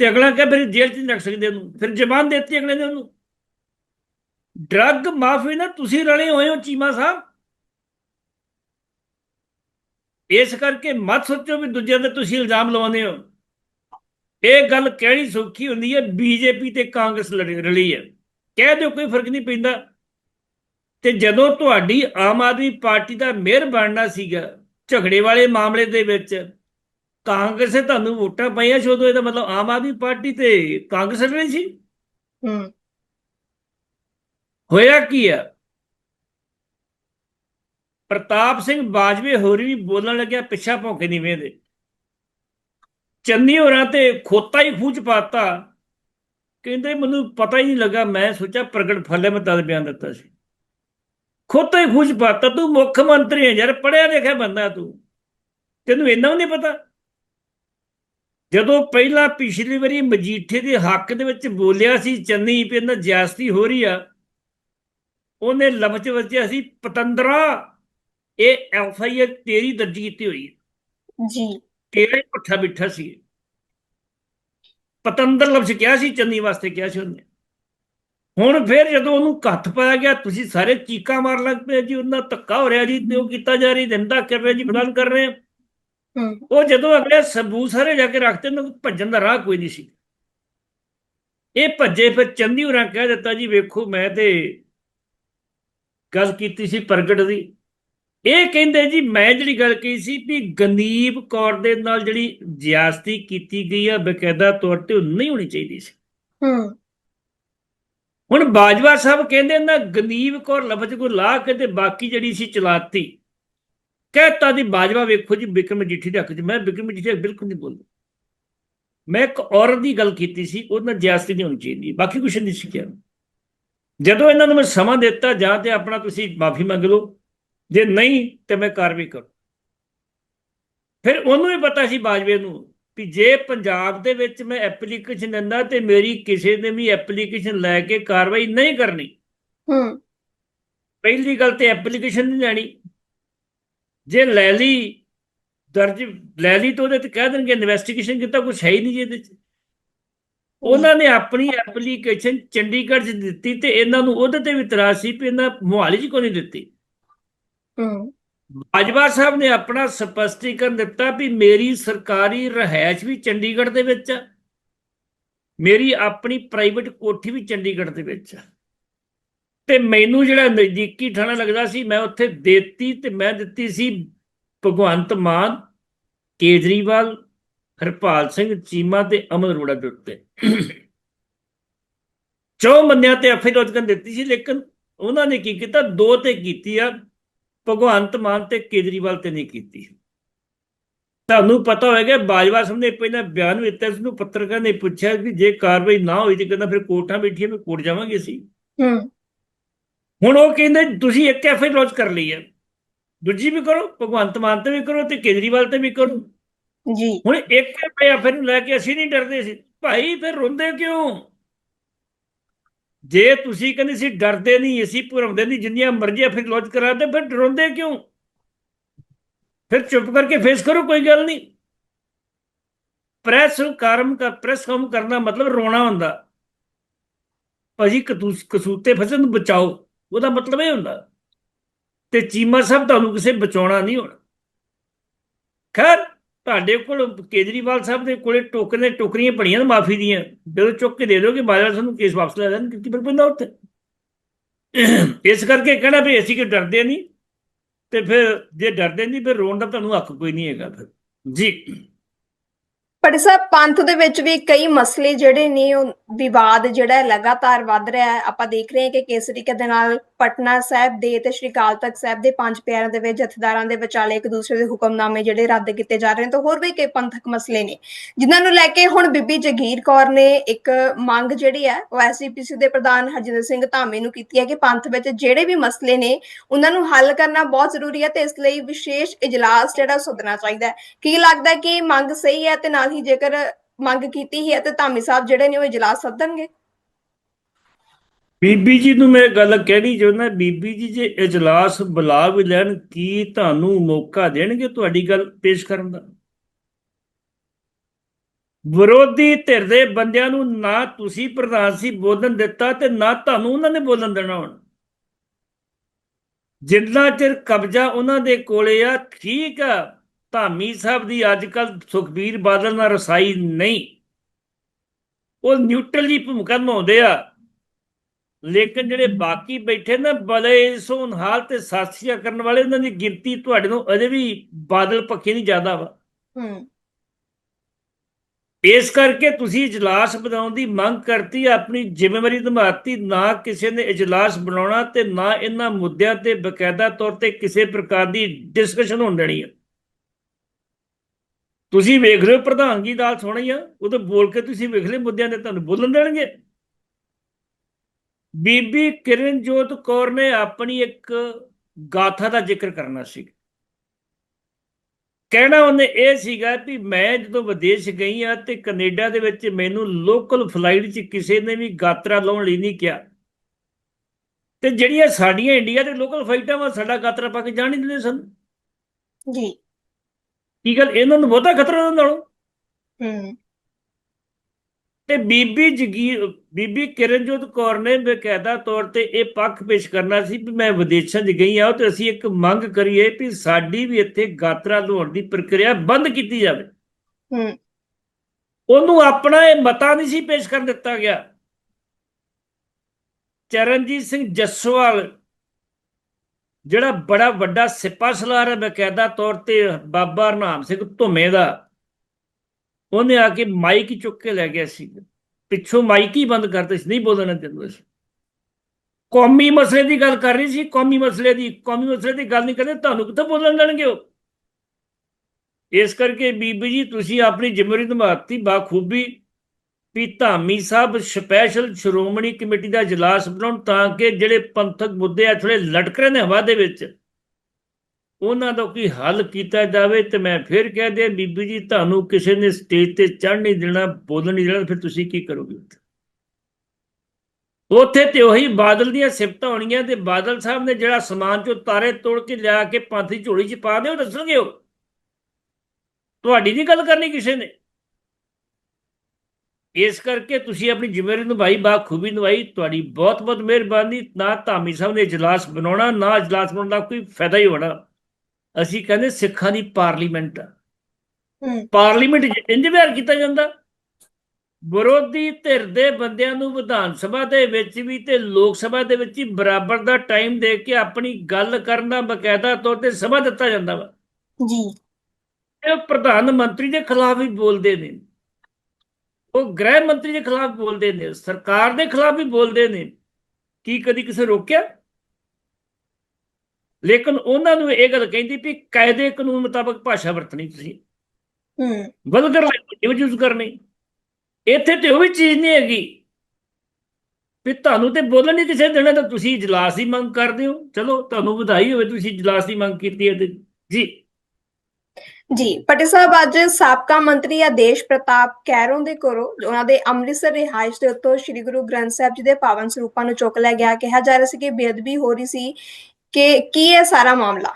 ਤੇ ਅਗਲਾ ਕਹੇ ਫਿਰ ਜੇਲ੍ਹ 'ਚ ਨਹੀਂ ਰੱਖ ਸਕਦੇ ਉਹਨੂੰ, ਫਿਰ ਜਮਾਨ ਦਿੱਤੀ ਅਗਲੇ ਨੇ ਉਹਨੂੰ। ਡਰੱਗ ਮਾਫੀ ਨਾਲ ਤੁਸੀਂ ਰਲੇ ਹੋਏ ਹੋ ਚੀਮਾ ਸਾਹਿਬ। ਇਸ ਕਰਕੇ ਮਤ ਸੋਚੋ ਵੀ ਦੂਜਿਆਂ ਦੇ ਤੁਸੀਂ ਇਲਜ਼ਾਮ ਲਵਾਉਂਦੇ ਹੋ। ਇਹ ਗੱਲ ਕਹਿਣੀ ਸੌਖੀ ਹੁੰਦੀ ਹੈ, ਬੀਜੇਪੀ ਤੇ ਕਾਂਗਰਸ ਲੜੀ ਰਲੀ ਹੈ। ਕਹਿ ਦਿਓ ਕੋਈ ਫ਼ਰਕ ਨਹੀਂ ਪੈਂਦਾ। ਤੇ ਜਦੋਂ ਤੁਹਾਡੀ ਆਮ ਆਦਮੀ ਪਾਰਟੀ ਦਾ ਮੇਅਰ ਬਣਨਾ ਸੀਗਾ ਝਗੜੇ ਵਾਲੇ ਮਾਮਲੇ ਦੇ ਵਿੱਚ ਕਾਂਗਰਸ ਨੇ ਤੁਹਾਨੂੰ ਵੋਟਾਂ ਪਾਈਆਂ ਸੀ ਉਦੋਂ ਇਹਦਾ ਮਤਲਬ ਆਮ ਆਦਮੀ ਪਾਰਟੀ ਤੇ ਕਾਂਗਰਸ ਨਹੀਂ ਸੀ? ਹੂੰ। ਹੋਇਆ ਕੀ ਆ? ਪ੍ਰਤਾਪ ਸਿੰਘ ਬਾਜਵੇ ਹੋਰੀ ਵੀ ਬੋਲਣ ਲੱਗਿਆ ਪਿੱਛਾ ਭੌਂਕੇ ਨਹੀਂ ਵੇਂਦੇ ਚੰਨੀ ਹੋਰਾਂ ਤੇ ਖੋਤਾ ਹੀ ਖੂਚ ਪਾਤਾ। ਕਹਿੰਦੇ ਮੈਨੂੰ ਪਤਾ ਹੀ ਨਹੀਂ ਲੱਗਾ ਮੈਂ ਸੋਚਿਆ ਪ੍ਰਗਟ ਫੱਲੇ ਮੈਂ ਤਦ ਬਿਆਨ ਦਿੱਤਾ ਸੀ। ਖੋਤਾ ਹੀ ਖੂਚ ਪਾਤਾ ਤੂੰ ਮੁੱਖ ਮੰਤਰੀ ਹੈ ਯਾਰ ਪੜਿਆ ਲਿਖਿਆ ਬੰਦਾ ਤੂੰ। ਤੈਨੂੰ ਇੰਨਾ ਵੀ ਨਹੀਂ ਪਤਾ? ਜਦੋਂ ਪਹਿਲਾਂ ਪਿਛਲੀ ਵਾਰੀ ਮਜੀਠੇ ਦੇ ਹੱਕ ਦੇ ਵਿੱਚ ਬੋਲਿਆ ਸੀ ਚੰਨੀ ਵੀ ਇਹਨਾਂ ਜ਼ਿਆਸਤੀ ਹੋ ਰਹੀ ਆ ਉਹਨੇ ਲਫ਼ਜ਼ ਵਜਿਆ ਸੀ ਪਤੰਦਰਾ ਇਹ ਐਫ ਆਈ ਆਰ ਤੇਰੀ ਦਰਜ ਕੀਤੀ ਹੋਈ ਹੈ ਜੀ। ਤੇਰਾ ਪੁੱਠਾ ਬਿੱਠਾ ਸੀ। ਪਤੰਦਰ ਲਫ਼ਜ਼ ਕਿਹਾ ਸੀ ਚੰਨੀ ਵਾਸਤੇ ਕਿਹਾ ਸੀ ਉਹਨੇ। ਹੁਣ ਫਿਰ ਜਦੋਂ ਉਹਨੂੰ ਕੱਥ ਪਾਇਆ ਗਿਆ ਤੁਸੀਂ ਸਾਰੇ ਚੀਕਾਂ ਮਾਰ ਲੱਗ ਪਏ ਜੀ ਉਹਨਾਂ ਧੱਕਾ ਹੋ ਰਿਹਾ ਜੀ ਤੇ ਉਹ ਕੀਤਾ ਜਾ ਰਹੀ ਦਿੰਦਾ ਕਰ ਰਿਹਾ ਜੀ ਫਲਾਨ ਕਰ ਰਹੇ ਉਹ ਜਦੋਂ ਅਗਲੇ ਸਬੂਤ ਸਾਰੇ ਜਾ ਕੇ ਰੱਖਤੇ ਉਹਨੂੰ ਭੱਜਣ ਦਾ ਰਾਹ ਕੋਈ ਨਹੀਂ ਸੀ। ਇਹ ਭੱਜੇ ਫਿਰ ਚੰਦੀ ਹੋਰਾਂ ਕਹਿ ਦਿੱਤਾ ਜੀ ਵੇਖੋ ਮੈਂ ਤੇ ਗੱਲ ਕੀਤੀ ਸੀ ਪ੍ਰਗਟ ਦੀ। ਇਹ ਕਹਿੰਦੇ ਜੀ ਮੈਂ ਜਿਹੜੀ ਗੱਲ ਕਹੀ ਸੀ ਵੀ ਗਨੀਬ ਕੌਰ ਦੇ ਨਾਲ ਜਿਹੜੀ ਜ਼ਿਆਸਤੀ ਕੀਤੀ ਗਈ ਆ ਬਕਾਇਦਾ ਤੌਰ ਤੇ ਉਹ ਨਹੀਂ ਹੋਣੀ ਚਾਹੀਦੀ ਸੀ। ਹੂੰ। ਹੁਣ ਬਾਜਵਾ ਸਾਹਿਬ ਕਹਿੰਦੇ ਨਾ ਗਨੀਬ ਕੌਰ ਲਫ਼ਜ਼ ਕੋ ਲਾ ਕੇ ਤੇ ਬਾਕੀ ਜਿਹੜੀ ਸੀ ਚਲਾਤੀ। ਕਹਿਤਾ ਦੀ ਬਾਜਵਾ ਵੇਖੋ ਜੀ ਬਿਕਰਮ ਜੀਠੀ ਦੇ ਹੱਕ 'ਚ। ਮੈਂ ਬਿਕਰਮ ਜੀਠੀ ਬਿਲਕੁਲ ਨਹੀਂ ਬੋਲਦਾ। ਮੈਂ ਇੱਕ ਔਰਤ ਦੀ ਗੱਲ ਕੀਤੀ ਸੀ ਉਹਦੇ ਨਾਲ ਜ਼ਿਆਦਤੀ ਨਹੀਂ ਹੋਣੀ ਚਾਹੀਦੀ। ਬਾਕੀ ਕੁਛ ਨਹੀਂ ਸੀ ਕਿਹਾ। ਜਦੋਂ ਇਹਨਾਂ ਨੂੰ ਮੈਂ ਸਮਾਂ ਦਿੱਤਾ ਜਾਂ ਤੇ ਆਪਣਾ ਤੁਸੀਂ ਮਾਫੀ ਮੰਗ ਲਓ ਜੇ ਨਹੀਂ ਤੇ ਮੈਂ ਕਾਰਵਾਈ ਕਰੂੰ। ਫਿਰ ਉਹਨੂੰ ਵੀ ਪਤਾ ਸੀ ਬਾਜਵੇ ਨੂੰ ਕਿ ਜੇ ਪੰਜਾਬ ਦੇ ਵਿੱਚ ਮੈਂ ਐਪਲੀਕੇਸ਼ਨ ਦਿੰਦਾ ਤੇ ਮੇਰੀ ਕਿਸੇ ਨੇ ਵੀ ਐਪਲੀਕੇਸ਼ਨ ਲੈ ਕੇ ਕਾਰਵਾਈ ਨਹੀਂ ਕਰਨੀ। ਹੂੰ। ਪਹਿਲੀ ਗੱਲ ਤੇ ਐਪਲੀਕੇਸ਼ਨ ਨਹੀਂ ਲੈਣੀ। ਜੇ ਲੈ ਲਈ ਦਰਜ ਲੈ ਲਈ ਤਾਂ ਉਹਦੇ ਤੇ ਕਹਿ ਦੇਣਗੇ ਇਨਵੈਸਟੀਗੇਸ਼ਨ ਕੀਤਾ ਕੁਝ ਹੈ ਹੀ ਨਹੀਂ ਇਹਦੇ ਚ। ਉਹਨਾਂ ਨੇ ਆਪਣੀ ਐਪਲੀਕੇਸ਼ਨ ਚੰਡੀਗੜ੍ਹ 'ਚ ਦਿੱਤੀ ਤੇ ਇਹਨਾਂ ਨੂੰ ਉਹਦੇ ਤੇ ਵੀ ਤਰਾਸ਼ ਸੀ ਕਿ ਇਹਨਾਂ ਮੁਹਾਲੀ 'ਚ ਕੋਈ ਨਹੀਂ ਦਿੱਤੀ। ਬਾਜਵਾ ਸਾਹਿਬ ਨੇ ਆਪਣਾ ਸਪਸ਼ਟੀਕਰਨ ਦਿੱਤਾ ਵੀ ਮੇਰੀ ਸਰਕਾਰੀ ਰਹਿائش ਵੀ ਚੰਡੀਗੜ੍ਹ ਦੇ ਵਿੱਚ ਆ। ਮੇਰੀ ਆਪਣੀ ਪ੍ਰਾਈਵੇਟ ਕੋਠੀ ਵੀ ਚੰਡੀਗੜ੍ਹ ਦੇ ਵਿੱਚ ਆ। ਤੇ ਮੈਨੂੰ ਜਿਹੜਾ ਨਜ਼ਦੀਕੀ ਥਾਣਾ ਲੱਗਦਾ ਸੀ, ਮੈਂ ਉੱਥੇ ਦੇਤੀ ਤੇ ਮੈਂ ਦਿੱਤੀ ਸੀ ਭਗਵੰਤ ਮਾਨ, ਕੇਜਰੀਵਾਲ, ਹਰਪਾਲ ਸਿੰਘ ਚੀਮਾ ਤੇ ਅਮਨ ਅਰੋੜਾ ਦੇ ਉੱਤੇ। ਚੌ ਮੰਨਿਆ ਤੇ ਐਫਆਈਆਰ ਦਿੱਤੀ ਸੀ, ਲੇਕਿਨ ਉਹਨਾਂ ਨੇ ਕੀ ਕੀਤਾ? ਦੋ ਤੇ ਕੀਤੀ ਆ, ਭਗਵੰਤ ਮਾਨ ਤੇ ਕੇਜਰੀਵਾਲ ਤੇ ਨਹੀਂ ਕੀਤੀ। ਤੁਹਾਨੂੰ ਪਤਾ ਹੋਵੇਗਾ, ਬਾਜਵਾ ਸਾਹਿਬ ਨੇ ਪਹਿਲਾਂ ਬਿਆਨ ਦਿੱਤਾ ਇਸ ਨੂੰ ਪੱਤਰਕਾਰ ਨੇ ਪੁੱਛਿਆ ਕਿ ਜੇ ਕਾਰਵਾਈ ਨਾ ਹੋਈ ਤੇ ਕਹਿੰਦਾ ਫਿਰ ਕੋਰਟਾਂ ਬੈਠੀਆਂ ਵੀ ਕੋਰਟ ਜਾਵਾਂਗੇ ਅਸੀਂ। ਹੂੰ। ਹੁਣ ਉਹ ਕਹਿੰਦੇ ਤੁਸੀਂ ਇੱਕ ਐਫ ਆਈ ਲੌਂਚ ਕਰ ਲਈ ਹੈ ਦੂਜੀ ਵੀ ਕਰੋ ਭਗਵੰਤ ਮਾਨ ਤੇ ਵੀ ਕਰੋ ਤੇ ਕੇਜਰੀਵਾਲ ਤੇ ਵੀ ਕਰੋ। ਜੀ। ਹੁਣ ਇੱਕ ਐਫ ਆਈ ਨੂੰ ਲੈ ਕੇ ਅਸੀਂ ਨਹੀਂ ਡਰਦੇ ਸੀ। ਭਾਈ ਫਿਰ ਰੋਂਦੇ ਕਿਉਂ? ਜੇ ਤੁਸੀਂ ਕਹਿੰਦੇ ਸੀ ਡਰਦੇ ਨਹੀਂ ਅਸੀਂ ਭੁਰਮਦੇ ਨਹੀਂ ਜਿੰਨੀਆਂ ਮਰਜ਼ੀ ਆਈ ਲੌਂਚ ਕਰਾਤੇ ਫਿਰ ਡਰੋਂਦੇ ਕਿਉਂ? ਫਿਰ ਚੁੱਪ ਕਰਕੇ ਫੇਸ ਕਰੋ ਕੋਈ ਗੱਲ ਨਹੀਂ। ਪ੍ਰੈਸ ਕਾਰਮ ਕਰ ਪ੍ਰੈਸ ਕੰਮ ਕਰਨਾ ਮਤਲਬ ਰੋਣਾ ਹੁੰਦਾ। ਭਾਜੀ ਕਸੂਤੇ ਫਸਣ ਨੂੰ ਬਚਾਓ। ਉਹਦਾ ਮਤਲਬ ਇਹ ਹੁੰਦਾ ਤੇ ਚੀਮਾ ਸਾਹਿਬ ਤੁਹਾਨੂੰ ਕਿਸੇ ਬਚਾਉਣਾ ਨਹੀਂ ਹੋਣਾ। ਖੈਰ, ਤੁਹਾਡੇ ਕੋਲ ਕੇਜਰੀਵਾਲ ਸਾਹਿਬ ਦੇ ਕੋਲੇ ਟੋਕਨ ਟੋਕਰੀਆਂ ਪੜੀਆਂ ਮਾਫੀ ਦੀਆਂ ਜਦੋਂ ਚੁੱਕ ਕੇ ਦੇ ਦੋਗੇ ਬਾਜਵਾ ਸਾਨੂੰ ਕੇਸ ਵਾਪਸ ਲੈ ਲੈਣ ਕਿਉਂਕਿ ਫਿਰ ਬੰਦਾ ਉੱਥੇ। ਇਸ ਕਰਕੇ ਕਹਿਣਾ ਵੀ ਅਸੀਂ ਕਿ ਡਰਦੇ ਨਹੀਂ ਤੇ ਫਿਰ ਜੇ ਡਰਦੇ ਨਹੀਂ ਫਿਰ ਰੋਣ ਦਾ ਤੁਹਾਨੂੰ ਹੱਕ ਕੋਈ ਨਹੀਂ ਹੈਗਾ ਫਿਰ। ਜੀ। ਪਰ ਸਾਹਿਬ ਪੰਥ ਦੇ ਵਿੱਚ ਵੀ ਕਈ ਮਸਲੇ ਜਿਹੜੇ ਨੇ ਉਹ ਵਿਵਾਦ ਜਿਹੜਾ ਲਗਾਤਾਰ ਵੱਧ ਰਿਹਾ ਹੈ। ਆਪਾਂ ਦੇਖ ਰਹੇ ਹਾਂ ਕਿ ਕੇਸਰੀਕਾ ਦੇ ਨਾਲ ਪਟਨਾ ਸਾਹਿਬ ਦੇ ਤੇ ਸ਼੍ਰੀ ਅਕਾਲ ਤਖਤ ਸਾਹਿਬ ਦੇ ਪੰਜ ਪਿਆਰਿਆਂ ਦੇ ਵਿੱਚ ਜਥੇਦਾਰਾਂ ਦੇ ਵਿਚਾਲੇ ਇੱਕ ਦੂਸਰੇ ਦੇ ਹੁਕਮਨਾਮੇ ਜਿਹੜੇ ਰੱਦ ਕੀਤੇ ਜਾ ਰਹੇ ਨੇ। ਤਾਂ ਹੋਰ ਵੀ ਕਈ ਪੰਥਕ ਮਸਲੇ ਨੇ, ਜਿਨ੍ਹਾਂ ਨੂੰ ਲੈ ਕੇ ਹੁਣ ਬੀਬੀ ਜਗੀਰ ਕੌਰ ਨੇ ਇੱਕ ਮੰਗ ਜਿਹੜੀ ਹੈ, ਉਹ ਐਸਜੀਪੀਸੀ ਦੇ ਪ੍ਰਧਾਨ ਹਰਜਿੰਦਰ ਸਿੰਘ ਧਾਮੀ ਨੂੰ ਕੀਤੀ ਹੈ ਕਿ ਪੰਥ ਵਿੱਚ ਜਿਹੜੇ ਵੀ ਮਸਲੇ ਨੇ, ਉਹਨਾਂ ਨੂੰ ਹੱਲ ਕਰਨਾ ਬਹੁਤ ਜ਼ਰੂਰੀ ਹੈ ਤੇ ਇਸ ਲਈ ਵਿਸ਼ੇਸ਼ ਇਜਲਾਸ ਜਿਹੜਾ ਸੱਦਣਾ ਚਾਹੀਦਾ ਹੈ। ਕੀ ਲੱਗਦਾ ਕਿ ਮੰਗ ਸਹੀ ਹੈ ਤੇ ਨਾਲ ਹੀ ਜੇਕਰ ਮੰਗ ਕੀਤੀ ਹੀ ਹੈ ਤੇ ਧਾਮੀ ਸਾਹਿਬ ਜਿਹੜੇ ਨੇ ਉਹ ਇਜਲਾਸ ਸੱਦਣਗੇ। ਬੀਬੀ ਜੀ ਨੂੰ ਮੈਂ ਗੱਲ ਕਹਿਣੀ ਚਾਹੁੰਦਾ, ਬੀਬੀ ਜੀ ਜੇ ਇਜਲਾਸ ਬੁਲਾ ਵੀ ਲੈਣ, ਕੀ ਤੁਹਾਨੂੰ ਮੌਕਾ ਦੇਣਗੇ ਤੁਹਾਡੀ ਗੱਲ ਪੇਸ਼ ਕਰਨ ਦਾ? ਵਿਰੋਧੀ ਧਿਰ ਦੇ ਬੰਦਿਆਂ ਨੂੰ ਨਾ ਤੁਸੀਂ ਪ੍ਰਧਾਨ ਸੀ ਬੋਲਣ ਦਿੱਤਾ ਤੇ ਨਾ ਤੁਹਾਨੂੰ ਉਹਨਾਂ ਨੇ ਬੋਲਣ ਦੇਣਾ ਹੁਣ। ਜਿੰਨਾ ਚਿਰ ਕਬਜ਼ਾ ਉਹਨਾਂ ਦੇ ਕੋਲੇ ਆ, ਠੀਕ ਆ ਧਾਮੀ ਸਾਹਿਬ ਦੀ ਅੱਜ ਕੱਲ ਸੁਖਬੀਰ ਬਾਦਲ ਨਾਲ ਰਸਾਈ ਨਹੀਂ। ਉਹ ਨਿਊਟਰਲ ਜੀ ਭੂਮਿਕਾ ਨਿਭਾਉਂਦੇ ਆ। ਲੇਕਿਨ ਜਿਹੜੇ ਬਾਕੀ ਬੈਠੇ ਨਾ ਬਲੇ ਸੋਨ ਹਾਲ ਤੇ ਸਾਥੀਆ ਕਰਨ ਵਾਲੇ ਉਹਨਾਂ ਦੀ ਗਿਣਤੀ ਤੁਹਾਡੇ ਨੂੰ ਅਜੇ ਵੀ ਬਾਦਲ ਪੱਖੀ ਨਹੀਂ ਜ਼ਿਆਦਾ ਵਾ। ਹੂੰ। ਇਸ ਕਰਕੇ ਤੁਸੀਂ ਇਜਲਾਸ ਬਣਾਉਣ ਦੀ ਮੰਗ ਕਰਤੀ ਆਪਣੀ ਜ਼ਿੰਮੇਵਾਰੀ ਨਿਭਾਤੀ ਨਾ ਕਿਸੇ ਨੇ ਇਜਲਾਸ ਬਣਾਉਣਾ ਤੇ ਨਾ ਇਹਨਾਂ ਮੁੱਦਿਆਂ ਤੇ ਬਕਾਇਦਾ ਤੌਰ ਤੇ ਕਿਸੇ ਪ੍ਰਕਾਰ ਦੀ ਡਿਸਕਸ਼ਨ ਹੋਣ ਦੇਣੀ ਹੈ ਤੁਸੀਂ ਵੇਖ ਰਹੇ ਹੋ ਪ੍ਰਧਾਨਗੀ ਦਾਲ ਸੋਹਣੀ ਆ ਉਹ ਤਾਂ ਬੋਲ ਕੇ ਤੁਸੀਂ ਵੇਖ ਲਏ ਮੁੱਦਿਆਂ ਤੇ ਤੁਹਾਨੂੰ ਬੋਲਣ ਦੇਣਗੇ। ਬੀਬੀ ਕਿਰਨਜੋਤ ਕੌਰ ਨੇ ਆਪਣੀ ਇੱਕ ਗਾਥਾ ਦਾ ਜ਼ਿਕਰ ਕਰਨਾ ਸੀ। ਕਹਿਣਾ ਉਹਨੇ ਇਹ ਸੀਗਾ ਕਿ ਮੈਂ ਜਦੋਂ ਵਿਦੇਸ਼ ਗਈ ਆ ਤੇ ਕੈਨੇਡਾ ਦੇ ਵਿੱਚ ਮੈਨੂੰ ਲੋਕਲ ਫਲਾਈਟ 'ਚ ਕਿਸੇ ਨੇ ਵੀ ਗਾਤਰਾ ਲਾਉਣ ਲਈ ਨਹੀਂ ਕਿਹਾ। ਤੇ ਜਿਹੜੀਆਂ ਸਾਡੀਆਂ ਇੰਡੀਆ ਦੇ ਲੋਕਲ ਫਲਾਈਟਾਂ ਵਾ, ਸਾਡਾ ਗਾਤਰਾ ਪਾ ਕੇ ਜਾਣ ਨਹੀਂ ਦਿੰਦੇ ਸਨ। ਜੀ। ਕੀ ਗੱਲ? ਇਹਨਾਂ ਨੂੰ ਬਹੁਤਾ ਖਤਰਾ ਉਹਨਾਂ ਨਾਲੋਂ? ਹੂੰ। ਤੇ ਬੀਬੀ ਜਗੀਰ ਬੀਬੀ ਕਿਰਨਜੋਤ ਕੌਰ ਨੇ ਬਕਾਇਦਾ ਤੌਰ ਤੇ ਇਹ ਪੱਖ ਪੇਸ਼ ਕਰਨਾ ਸੀ ਵੀ ਮੈਂ ਵਿਦੇਸ਼ਾਂ 'ਚ ਗਈ ਆ ਤੇ ਅਸੀਂ ਇੱਕ ਮੰਗ ਕਰੀਏ ਵੀ ਸਾਡੀ ਵੀ ਇੱਥੇ ਗਾਤਰਾ ਲਾਉਣ ਦੀ ਪ੍ਰਕਿਰਿਆ ਬੰਦ ਕੀਤੀ ਜਾਵੇ। ਹੂੰ। ਉਹਨੂੰ ਆਪਣਾ ਇਹ ਮਤਾ ਨਹੀਂ ਸੀ ਪੇਸ਼ ਕਰ ਦਿੱਤਾ ਗਿਆ। ਚਰਨਜੀਤ ਸਿੰਘ ਜੱਸਵਾਲ ਜਿਹੜਾ ਬੜਾ ਵੱਡਾ ਸਿਪਾ ਸਲਾਰ ਹੈ ਬਕਾਇਦਾ ਤੌਰ ਤੇ ਬਾਬਾ ਹਰਨਾਮ ਸਿੰਘ ਧੁੰਮੇ ਦਾ, ਉਹਨੇ ਆ ਕੇ ਮਾਈਕ ਹੀ ਚੁੱਕ ਕੇ ਲੈ ਗਿਆ ਸੀ। ਪਿੱਛੋਂ ਮਾਈਕ ਹੀ ਬੰਦ ਕਰਤੇ ਸੀ, ਨਹੀਂ ਬੋਲਣਾ ਦਿੰਦੇ ਸੀ। ਕੌਮੀ ਮਸਲੇ ਦੀ ਗੱਲ ਕਰ ਰਹੀ ਸੀ, ਕੌਮੀ ਮਸਲੇ ਦੀ, ਕੌਮੀ ਮਸਲੇ ਦੀ ਗੱਲ ਨਹੀਂ ਕਰਦੇ, ਤੁਹਾਨੂੰ ਕਿੱਥੋਂ ਬੋਲਣ ਦੇਣਗੇ ਉਹ? ਇਸ ਕਰਕੇ ਬੀਬੀ ਜੀ, ਤੁਸੀਂ ਆਪਣੀ ਜ਼ਿੰਮੇਵਾਰੀ ਨਿਭਾਤੀ, ਬਾਖੂਬੀ ਵੀ ਧਾਮੀ ਸਾਹਿਬ ਸਪੈਸ਼ਲ ਸ਼੍ਰੋਮਣੀ ਕਮੇਟੀ ਦਾ ਇਜਲਾਸ ਬਣਾਉਣ ਤਾਂ ਕਿ ਜਿਹੜੇ ਪੰਥਕ ਮੁੱਦੇ ਆ ਥੋੜੇ ਲਟਕ ਰਹੇ ਨੇ ਹਵਾ ਦੇ ਵਿੱਚ, ਉਹਨਾਂ ਦਾ ਕੀ ਹੱਲ ਕੀਤਾ ਜਾਵੇ ਤੇ ਮੈਂ ਫਿਰ ਕਹਿ ਦਿਆਂ, ਬੀਬੀ ਜੀ, ਤੁਹਾਨੂੰ ਕਿਸੇ ਨੇ ਸਟੇਜ ਤੇ ਚੜ੍ਹ ਨਹੀਂ ਦੇਣਾ, ਬੋਲਣ ਨਹੀਂ ਦੇਣਾ, ਫਿਰ ਤੁਸੀਂ ਕੀ ਕਰੋਗੇ ਉੱਥੇ? ਉੱਥੇ ਤੇ ਉਹੀ ਬਾਦਲ ਦੀਆਂ ਸਿਫਤਾਂ ਹੋਣੀਆਂ ਤੇ ਬਾਦਲ ਸਾਹਿਬ ਨੇ ਜਿਹੜਾ ਸਮਾਨ ਚੋਂ ਤਾਰੇ ਤੋੜ ਕੇ ਲਿਆ ਕੇ ਪੰਥ ਦੀ ਝੋਲੀ 'ਚ ਪਾ ਦਿਓ, ਦੱਸਣਗੇ ਉਹ? ਤੁਹਾਡੀ ਨਹੀਂ ਗੱਲ ਕਰਨੀ ਕਿਸੇ ਨੇ? ਇਸ ਕਰਕੇ ਤੁਸੀਂ ਆਪਣੀ ਜ਼ਿੰਮੇਵਾਰੀ ਨਿਭਾਈ ਬਾਖੂਬੀ ਨਿਭਾਈ ਤੁਹਾਡੀ ਬਹੁਤ ਬਹੁਤ ਮਿਹਰਬਾਨੀ। ਨਾ ਧਾਮੀ ਸਾਹਿਬ ਨੇ ਇਜਲਾਸ ਬਣਾਉਣਾ ਨਾ ਇਜਲਾਸ ਬਣਾਉਣ ਦਾ ਕੋਈ ਫਾਇਦਾ ਹੀ ਹੋਣਾ। ਅਸੀਂ ਕਹਿੰਦੇ ਸਿੱਖਾਂ ਦੀ ਪਾਰਲੀਮੈਂਟ। ਹੂੰ। ਪਾਰਲੀਮੈਂਟ 'ਚ ਇੰਜ ਵਿਹਾਰ ਕੀਤਾ ਜਾਂਦਾ ਵਿਰੋਧੀ ਧਿਰ ਦੇ ਬੰਦਿਆਂ ਨੂੰ ਵਿਧਾਨ ਸਭਾ ਦੇ ਵਿੱਚ ਵੀ ਤੇ ਲੋਕ ਸਭਾ ਦੇ ਵਿੱਚ ਹੀ ਬਰਾਬਰ ਦਾ ਟਾਈਮ ਦੇ ਕੇ ਆਪਣੀ ਗੱਲ ਕਰਨ ਦਾ ਬਕਾਇਦਾ ਤੌਰ ਤੇ ਸਮਾਂ ਦਿੱਤਾ ਜਾਂਦਾ ਵਾ। ਜੀ। ਇਹ ਪ੍ਰਧਾਨ ਮੰਤਰੀ ਦੇ ਖਿਲਾਫ ਵੀ ਬੋਲਦੇ ਨੇ। ਉਹ ਗ੍ਰਹਿ ਮੰਤਰੀ ਦੇ ਖਿਲਾਫ ਬੋਲਦੇ ਨੇ ਸਰਕਾਰ ਦੇ ਖਿਲਾਫ ਵੀ ਬੋਲਦੇ ਨੇ। ਕੀ ਕਦੀ ਕਿਸੇ ਰੋਕਿਆ? ਲੇਕਿਨ ਉਹਨਾਂ ਨੂੰ ਇਹ ਗੱਲ ਕਹਿੰਦੀ ਵੀ ਕਾਇਦੇ ਕਾਨੂੰਨ ਮੁਤਾਬਕ ਭਾਸ਼ਾ ਵਰਤਣੀ ਤੁਸੀਂ। ਹੂੰ। ਵਲਗਰ ਲੈਂਗੁਏਜ ਯੂਜ਼ ਕਰਨੀ? ਇੱਥੇ ਤੇ ਉਹ ਵੀ ਚੀਜ਼ ਨਹੀਂ ਹੈਗੀ। ਵੀ ਤੁਹਾਨੂੰ ਤੇ ਬੋਲਣ ਨਹੀਂ ਕਿਸੇ ਦੇਣਾ ਤਾਂ ਤੁਸੀਂ ਇਜਲਾਸ ਦੀ ਮੰਗ ਕਰਦੇ ਹੋ। ਚਲੋ ਤੁਹਾਨੂੰ ਵਧਾਈ ਹੋਵੇ ਤੁਸੀਂ ਇਜਲਾਸ ਦੀ ਮੰਗ ਕੀਤੀ ਹੈ ਜੀ। ਜੀ ਪਟੇ ਸਾਹਿਬ ਅੱਜ ਸਾਬਕਾ ਮੰਤਰੀ ਆਦੇਸ਼ ਪ੍ਰਤਾਪ ਕੈਰੋਂ ਦੇ ਕੋਲੋਂ, ਉਹਨਾਂ ਦੇ ਅੰਮ੍ਰਿਤਸਰ ਰਿਹਾਇਸ਼ ਦੇ ਉੱਤੋਂ ਸ੍ਰੀ ਗੁਰੂ ਗ੍ਰੰਥ ਸਾਹਿਬ ਜੀ ਦੇ ਪਾਵਨ ਸਰੂਪਾਂ ਨੂੰ ਚੁੱਕ ਲਿਆ ਗਿਆ। ਕਿਹਾ ਜਾ ਰਿਹਾ ਸੀ ਕਿ ਬੇਅਦਬੀ ਹੋ ਰਹੀ ਸੀ ਕਿ ਕੀ ਹੈ ਸਾਰਾ ਮਾਮਲਾ?